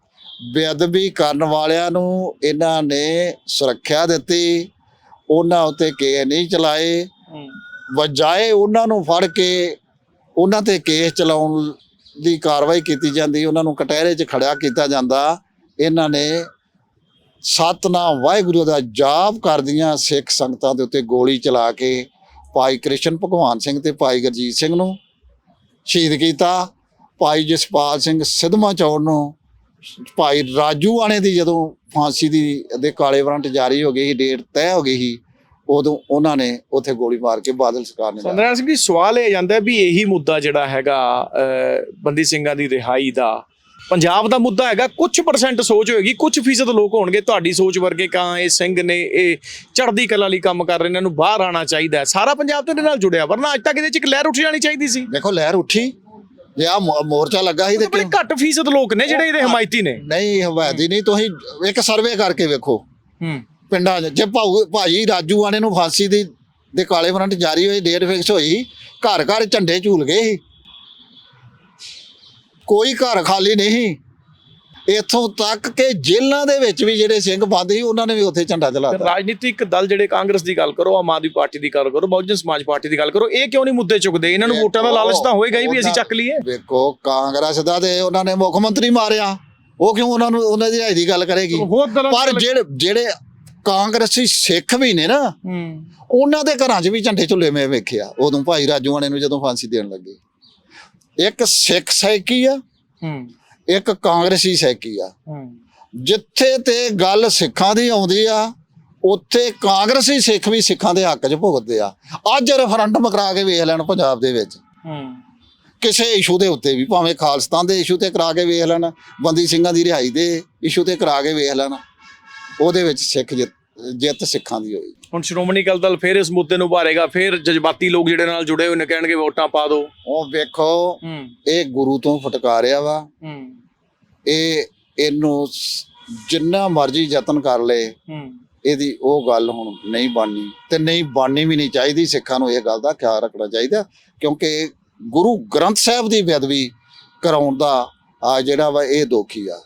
S2: ਬੇਅਦਬੀ ਕਰਨ ਵਾਲਿਆਂ ਨੂੰ ਇਹਨਾਂ ਨੇ ਸੁਰੱਖਿਆ ਦਿੱਤੀ। ਉਹਨਾਂ ਉੱਤੇ ਕੇਸ ਨਹੀਂ ਚਲਾਏ। ਵਜਾਏ ਉਹਨਾਂ ਨੂੰ ਫੜ ਕੇ ਉਹਨਾਂ ਤੇ ਕੇਸ ਚਲਾਉਣ ਦੀ ਕਾਰਵਾਈ ਕੀਤੀ ਜਾਂਦੀ। ਉਹਨਾਂ ਨੂੰ ਕਟਹਿਰੇ 'ਚ ਖੜਿਆ ਕੀਤਾ ਜਾਂਦਾ। ਇਹਨਾਂ ਨੇ ਸਤਨਾਮ ਵਾਹਿਗੁਰੂ ਦਾ ਜਾਪ ਕਰਦੀਆਂ ਸਿੱਖ ਸੰਗਤਾਂ ਦੇ ਉੱਤੇ ਗੋਲੀ ਚਲਾ ਕੇ ਭਾਈ ਕ੍ਰਿਸ਼ਨ ਭਗਵਾਨ ਸਿੰਘ ਤੇ ਭਾਈ ਗੁਰਜੀਤ ਸਿੰਘ ਨੂੰ ਸ਼ਹੀਦ ਕੀਤਾ, ਭਾਈ ਜਸਪਾਲ ਸਿੰਘ ਸਿੱਧਵਾਂ ਚੌੜ ਨੂੰ, ਭਾਈ ਰਾਜੂ ਆਣੇ ਦੀ ਜਦੋਂ ਫਾਂਸੀ ਦੀ ਦੇ ਕਾਲੇ ਵਾਰੰਟ ਜਾਰੀ ਹੋ ਗਈ ਸੀ, ਡੇਟ ਤੈਅ ਹੋ ਗਈ ਸੀ, ਉਦੋਂ ਉਹਨਾਂ ਨੇ ਉੱਥੇ ਗੋਲੀ ਮਾਰ ਕੇ ਬਾਦਲ ਸਰਕਾਰ ਨੇ
S1: ਸੰਦਰਾ ਸਿੰਘ ਜੀ, ਸਵਾਲ ਇਹ ਜਾਂਦਾ ਵੀ ਇਹੀ ਮੁੱਦਾ ਜਿਹੜਾ ਹੈਗਾ ਬੰਦੀ ਸਿੰਘਾਂ ਦੀ ਰਿਹਾਈ ਦਾ ਪੰਜਾਬ ਦਾ ਮੁੱਦਾ ਹੈਗਾ ਕੁਝ ਪਰਸੈਂਟ ਸੋਚ ਹੋਏਗੀ ਕੁਝ ਫੀਸਦ ਲੋਕ ਹੋਣਗੇ ਤੁਹਾਡੀ ਸੋਚ ਵਰਗੇ ਕਾਂ ਇਹ ਸਿੰਘ ਨੇ ਇਹ ਚੜ੍ਹਦੀ ਕਲਾ ਲਈ ਕੰਮ ਕਰ ਰਹੇ ਨੇ ਇਹਨਾਂ ਨੂੰ ਬਾਹਰ ਆਣਾ ਚਾਹੀਦਾ। ਸਾਰਾ ਪੰਜਾਬ ਤਾਂ ਇਹਦੇ ਨਾਲ ਜੁੜਿਆ ਵਰਨਾ ਅੱਜ ਤੱਕ ਇਹਦੇ ਚ ਇੱਕ ਲਹਿਰ ਉੱਠ ਜਾਣੀ ਚਾਹੀਦੀ ਸੀ।
S2: ਦੇਖੋ ਲਹਿਰ ਉੱਠੀ ਜੇ ਆ ਮੋਰਚਾ ਲੱਗਾ ਸੀ ਤੇ
S1: ਬੜੇ ਘੱਟ ਫੀਸਦ ਲੋਕ ਨੇ ਜਿਹੜੇ ਇਹਦੇ ਹਮਾਇਤੀ ਨੇ।
S2: ਨਹੀਂ ਹਵਾਇਦੀ ਨਹੀਂ ਤੁਸੀਂ ਇੱਕ ਸਰਵੇ ਕਰਕੇ ਵੇਖੋ।
S1: ਹੂੰ।
S2: ਪਿੰਡਾਂ 'ਚ ਜੇ ਭਾਈ ਰਾਜੂ ਆਣੇ ਨੂੰ ਫਾਂਸੀ ਦੀ ਦੇ ਕਾਲੇ ਵਾਰੰਟ ਜਾਰੀ ਹੋਈ ਡੇਟ ਫਿਕਸ ਹੋਈ ਘਰ ਘਰ ਝੰਡੇ ਝੂਲ ਗਏ ਸੀ। ਕੋਈ ਘਰ ਖਾਲੀ ਨਹੀਂ। ਇੱਥੋਂ ਤੱਕ ਕਿ ਜੇਲ੍ਹਾਂ ਦੇ ਵਿੱਚ ਵੀ ਜਿਹੜੇ ਸਿੰਘ ਬੰਦ ਸੀ ਉਹਨਾਂ ਨੇ ਵੀ ਉੱਥੇ ਝੰਡਾ ਚਲਾਤਾ
S1: ਰਾਜਨੀਤਿਕ ਦਲ ਜਿਹੜੇ ਕਾਂਗਰਸ ਦੀ ਗੱਲ ਕਰੋ ਆਮ ਆਦਮੀ ਪਾਰਟੀ ਦੀ ਗੱਲ ਕਰੋ ਬਹੁਜਨ ਸਮਾਜ ਪਾਰਟੀ ਦੀ ਗੱਲ ਕਰੋ ਇਹ ਕਿਉਂ ਨਹੀਂ ਮੁੱਦੇ ਚੁੱਕਦੇ? ਇਹਨਾਂ ਨੂੰ ਵੋਟਾਂ ਦਾ ਲਾਲਚ ਤਾਂ ਹੋਏਗਾ ਹੀ ਵੀ ਅਸੀਂ ਚੱਕ ਲਈਏ।
S2: ਵੇਖੋ ਕਾਂਗਰਸ ਦਾ ਤੇ ਉਹਨਾਂ ਨੇ ਮੁੱਖ ਮੰਤਰੀ ਮਾਰਿਆ। ਉਹ ਕਿਉਂ ਉਹਨਾਂ ਨੂੰ ਉਹਨਾਂ ਦੀ ਰਿਹਾਈ ਦੀ ਗੱਲ ਕਰੇਗੀ? ਪਰ ਜਿਹੜੇ ਜਿਹੜੇ ਕਾਂਗਰਸੀ ਸਿੱਖ ਵੀ ਨੇ ਨਾ
S1: ਹੂੰ।
S2: ਉਹਨਾਂ ਦੇ ਘਰਾਂ 'ਚ ਵੀ ਝੰਡੇ ਝੁੱਲੇ ਮੈਂ ਵੇਖਿਆ। ਉਦੋਂ ਭਾਈ ਰਾਜੂਆਣੇ ਨੂੰ ਜਦੋਂ ਫਾਂਸੀ ਦੇਣ ਲੱਗੇ। ਇੱਕ ਸਿੱਖ ਸੈਕੀ ਆ
S1: ਹੂੰ।
S2: ਇੱਕ ਕਾਂਗਰਸੀ ਸੈਕੀ ਆ।
S1: ਹੂੰ।
S2: ਜਿੱਥੇ ਤੇ ਗੱਲ ਸਿੱਖਾਂ ਦੀ ਆਉਂਦੀ ਆ ਉੱਥੇ ਕਾਂਗਰਸੀ ਸਿੱਖ ਵੀ ਸਿੱਖਾਂ ਦੇ ਹੱਕ 'ਚ ਭੁਗਤਦੇ ਆ। ਅੱਜ ਰੈਫਰੈਂਡਮ ਕਰਾ ਕੇ ਵੇਖ ਲੈਣ ਪੰਜਾਬ ਦੇ ਵਿੱਚ।
S1: ਹੂੰ।
S2: ਕਿਸੇ ਇਸ਼ੂ ਦੇ ਉੱਤੇ ਵੀ ਭਾਵੇਂ ਖਾਲਸਤਾਨ ਦੇ ਇਸ਼ੂ ਤੇ ਕਰਾ ਕੇ ਵੇਖ ਲੈਣ ਬੰਦੀ ਸਿੰਘਾਂ ਦੀ ਰਿਹਾਈ ਦੇ ਇਸ਼ੂ ਤੇ ਕਰਾ ਕੇ ਵੇਖ ਲੈਣ ਉਹਦੇ ਵਿੱਚ ਸਿੱਖ ਜਿੱਤ ਜਿੱਤ ਸਿੱਖਾਂ ਦੀ ਹੋਈ
S1: ਹੁਣ ਸ਼੍ਰੋਮਣੀ ਅਕਾਲੀ ਦਲ ਫਿਰ ਇਸ ਮੁੱਦੇ ਨੂੰ ਭਾਰੇਗਾ ਫਿਰ ਜਜ਼ਬਾਤੀ ਲੋਕ ਜਿਹੜੇ ਨਾਲ ਜੁੜੇ ਹੋਏ ਨੇ ਕਹਿਣਗੇ ਵੋਟਾਂ ਪਾ ਦਿਓ।
S2: ਉਹ ਵੇਖੋ ਇਹ ਗੁਰੂ ਤੋਂ ਫਟਕਾਰਿਆ ਵਾ। ਇਹ ਇਹਨੂੰ ਜਿੰਨਾ ਮਰਜ਼ੀ ਯਤਨ ਕਰ ਲੇ
S1: ਹੂੰ।
S2: ਇਹਦੀ ਉਹ ਗੱਲ ਹੁਣ ਨਹੀਂ ਬਣਨੀ ਤੇ ਨਹੀਂ ਬਣਨੀ ਵੀ ਨਹੀਂ ਚਾਹੀਦੀ। ਸਿੱਖਾਂ ਨੂੰ ਇਹ ਗੱਲ ਦਾ ਖਿਆਲ ਰੱਖਣਾ ਚਾਹੀਦਾ ਕਿਉਂਕਿ ਗੁਰੂ ਗ੍ਰੰਥ ਸਾਹਿਬ ਦੀ ਬੇਅਦਬੀ ਕਰਾਉਣ ਦਾ ਆ ਜਿਹੜਾ ਵਾ ਇਹ ਦੋਖੀ ਆ।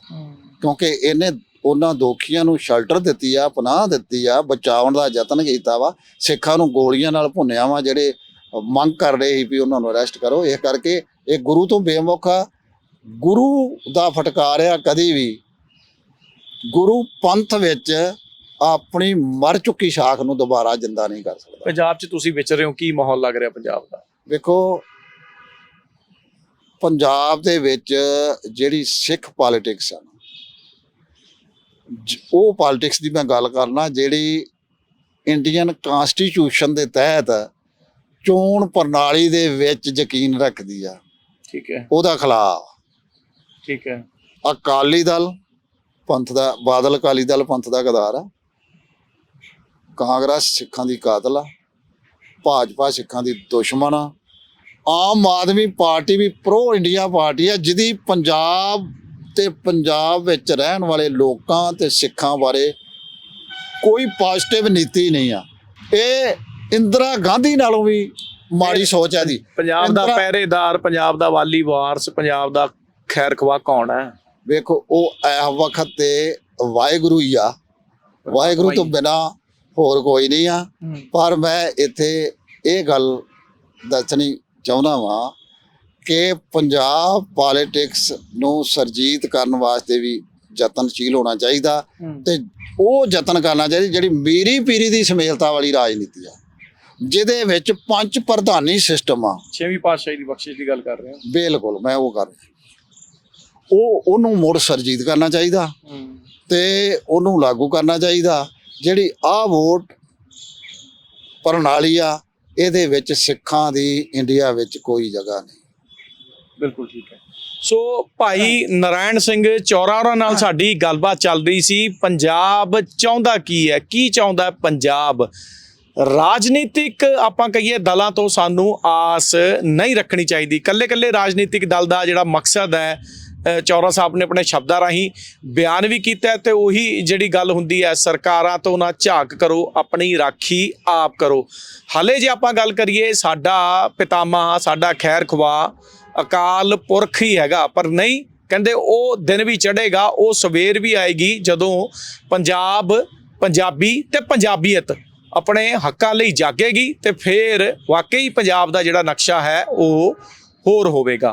S2: ਕਿਉਂਕਿ ਇਹਨੇ ਉਹਨਾਂ ਦੋਖੀਆਂ ਨੂੰ ਸ਼ੈਲਟਰ ਦਿੱਤੀ ਆ ਪਨਾਹ ਦਿੱਤੀ ਆ ਬਚਾਉਣ ਦਾ ਯਤਨ ਕੀਤਾ ਵਾ। ਸਿੱਖਾਂ ਨੂੰ ਗੋਲੀਆਂ ਨਾਲ ਭੁੰਨਿਆ ਵਾ ਜਿਹੜੇ ਮੰਗ ਕਰ ਰਹੇ ਸੀ ਵੀ ਉਹਨਾਂ ਨੂੰ ਅਰੈਸਟ ਕਰੋ। ਇਹ ਕਰਕੇ ਇਹ ਗੁਰੂ ਤੋਂ ਬੇਮੁਖ ਆ। ਗੁਰੂ ਦਾ ਫਟਕਾਰਿਆ ਕਦੀ ਵੀ। ਗੁਰੂ ਪੰਥ ਵਿੱਚ ਆਪਣੀ ਮਰ ਚੁੱਕੀ ਸ਼ਾਖ ਨੂੰ ਦੁਬਾਰਾ ਜਿੰਦਾ ਨਹੀਂ ਕਰ ਸਕਦਾ।
S1: ਪੰਜਾਬ 'ਚ ਤੁਸੀਂ ਵਿਚ ਰਹੇ ਹੋ ਕੀ ਮਾਹੌਲ ਲੱਗ ਰਿਹਾ ਪੰਜਾਬ ਦਾ?
S2: ਵੇਖੋ ਪੰਜਾਬ ਦੇ ਵਿੱਚ ਜਿਹੜੀ ਸਿੱਖ ਪੋਲਿਟਿਕਸ ਆ ਉਹ ਪੋਲਿਟਿਕਸ ਦੀ ਮੈਂ ਗੱਲ ਕਰਨਾ ਜਿਹੜੀ ਇੰਡੀਅਨ ਕਨਸਟੀਟਿਊਸ਼ਨ ਦੇ ਤਹਿਤ ਚੋਣ ਪ੍ਰਣਾਲੀ ਦੇ ਵਿੱਚ ਯਕੀਨ ਰੱਖਦੀ ਆ।
S1: ਠੀਕ ਹੈ।
S2: ਉਹਦਾ ਖਿਲਾਫ।
S1: ਠੀਕ ਹੈ।
S2: ਅਕਾਲੀ ਦਲ ਪੰਥ ਦਾ ਬਾਦਲ ਅਕਾਲੀ ਦਲ ਪੰਥ ਦਾ ਗਦਾਰ ਆ। ਕਾਂਗਰਸ ਸਿੱਖਾਂ ਦੀ ਕਾਤਲ ਆ। ਭਾਜਪਾ ਸਿੱਖਾਂ ਦੀ ਦੁਸ਼ਮਣ ਆ। ਆਮ ਆਦਮੀ ਪਾਰਟੀ ਵੀ ਪ੍ਰੋ ਇੰਡੀਆ ਪਾਰਟੀ ਆ ਜਿਹਦੀ ਪੰਜਾਬ ਤੇ ਪੰਜਾਬ ਵਿੱਚ ਰਹਿਣ ਵਾਲੇ ਲੋਕਾਂ ਤੇ ਸਿੱਖਾਂ ਬਾਰੇ ਕੋਈ ਪੋਜ਼ਿਟਿਵ ਨੀਤੀ ਨਹੀਂ ਆ। ਇਹ ਇੰਦਰਾ ਗਾਂਧੀ ਨਾਲੋਂ ਵੀ ਮਾੜੀ ਸੋਚ ਹੈ ਦੀ
S1: ਪੰਜਾਬ ਦਾ ਪਹਿਰੇਦਾਰ ਪੰਜਾਬ ਦਾ ਵਾਲੀ ਵਾਰਸ ਪੰਜਾਬ ਦਾ ਖੈਰ ਖਵਾ ਕੌਣ ਹੈ?
S2: ਵੇਖੋ ਉਹ ਇਸ ਵਕਤ ਤੇ ਵਾਹਿਗੁਰੂ ਹੀ ਆ। ਵਾਹਿਗੁਰੂ ਤੋਂ ਬਿਨਾ ਹੋਰ ਕੋਈ ਨਹੀਂ ਆ। ਪਰ ਮੈਂ ਇੱਥੇ ਇਹ ਗੱਲ ਦੱਸਣੀ ਚਾਹੁੰਦਾ ਵਾਂ ਕਿ ਪੰਜਾਬ ਪੋਲਿਟਿਕਸ ਨੂੰ ਸਰਜੀਤ ਕਰਨ ਵਾਸਤੇ ਵੀ ਯਤਨਸ਼ੀਲ ਹੋਣਾ ਚਾਹੀਦਾ ਤੇ ਉਹ ਯਤਨ ਕਰਨਾ ਚਾਹੀਦਾ ਜਿਹੜੀ ਮੀਰੀ ਪੀਰੀ ਦੀ ਸਮੇਲਤਾ ਵਾਲੀ ਰਾਜਨੀਤੀ ਆ ਜਿਹਦੇ ਵਿੱਚ ਪੰਜ ਪ੍ਰਧਾਨੀ ਸਿਸਟਮ ਆ।
S1: ਛੇਵੀਂ ਪਾਤਸ਼ਾਹੀ ਦੀ ਬਖਸ਼ਿਸ਼ ਦੀ ਗੱਲ ਕਰ ਰਹੇ ਹਾਂ?
S2: ਬਿਲਕੁਲ ਮੈਂ ਉਹ ਕਰ ਉਹ ਉਹਨੂੰ ਮੁੜ ਸਰਜੀਤ ਕਰਨਾ ਚਾਹੀਦਾ ਤੇ ਉਹਨੂੰ ਲਾਗੂ ਕਰਨਾ ਚਾਹੀਦਾ। ਜਿਹੜੀ ਆ ਵੋਟ ਪ੍ਰਣਾਲੀ ਆ ਇਹਦੇ ਵਿੱਚ ਸਿੱਖਾਂ ਦੀ ਇੰਡੀਆ ਵਿੱਚ ਕੋਈ ਜਗ੍ਹਾ ਨਹੀਂ।
S1: ਬਿਲਕੁਲ ਠੀਕ ਹੈ। ਸੋ ਭਾਈ ਨਰਾਇਣ ਸਿੰਘ ਚੌਰਾ ਹੋਰਾਂ ਨਾਲ ਸਾਡੀ ਗੱਲਬਾਤ ਚੱਲ ਰਹੀ ਸੀ। ਪੰਜਾਬ ਚਾਹੁੰਦਾ ਕੀ ਹੈ? ਕੀ ਚਾਹੁੰਦਾ ਪੰਜਾਬ? ਰਾਜਨੀਤਿਕ ਆਪਾਂ ਕਹੀਏ ਦਲਾਂ ਤੋਂ ਸਾਨੂੰ ਆਸ ਨਹੀਂ ਰੱਖਣੀ ਚਾਹੀਦੀ। ਕੱਲੇ ਕੱਲੇ ਰਾਜਨੀਤਿਕ ਦਲ ਦਾ ਜਿਹੜਾ ਮਕਸਦ ਹੈ ਚੌਰਾ ਸਾਹਿਬ ਨੇ ਆਪਣੇ ਸ਼ਬਦਾਂ ਰਾਹੀਂ ਬਿਆਨ ਵੀ ਕੀਤਾ ਹੈ ਤੇ ਉਹੀ ਜਿਹੜੀ ਗੱਲ ਹੁੰਦੀ ਹੈ, ਸਰਕਾਰਾਂ ਤੋਂ ਨਾ ਝਾਕ ਕਰੋ, ਆਪਣੀ ਰਾਖੀ ਆਪ ਕਰੋ। ਹਾਲੇ ਜੇ ਆਪਾਂ ਗੱਲ ਕਰੀਏ ਸਾਡਾ ਪਿਤਾਮਾ ਸਾਡਾ ਖੈਰ ਖਵਾ ਅਕਾਲ ਪੁਰਖ ਹੀ ਹੈਗਾ, ਪਰ ਨਹੀਂ, ਕਹਿੰਦੇ ਉਹ ਦਿਨ ਵੀ ਚੜ੍ਹੇਗਾ, ਉਹ ਸਵੇਰ ਵੀ ਆਏਗੀ, ਜਦੋਂ ਪੰਜਾਬ, ਪੰਜਾਬੀ ਤੇ ਪੰਜਾਬੀਅਤ ਆਪਣੇ ਹੱਕਾਂ ਲਈ ਜਾਗੇਗੀ ਤੇ ਫਿਰ ਵਾਕਈ ਪੰਜਾਬ ਦਾ ਜਿਹੜਾ ਨਕਸ਼ਾ ਹੈ, ਉਹ ਹੋਰ ਹੋਵੇਗਾ।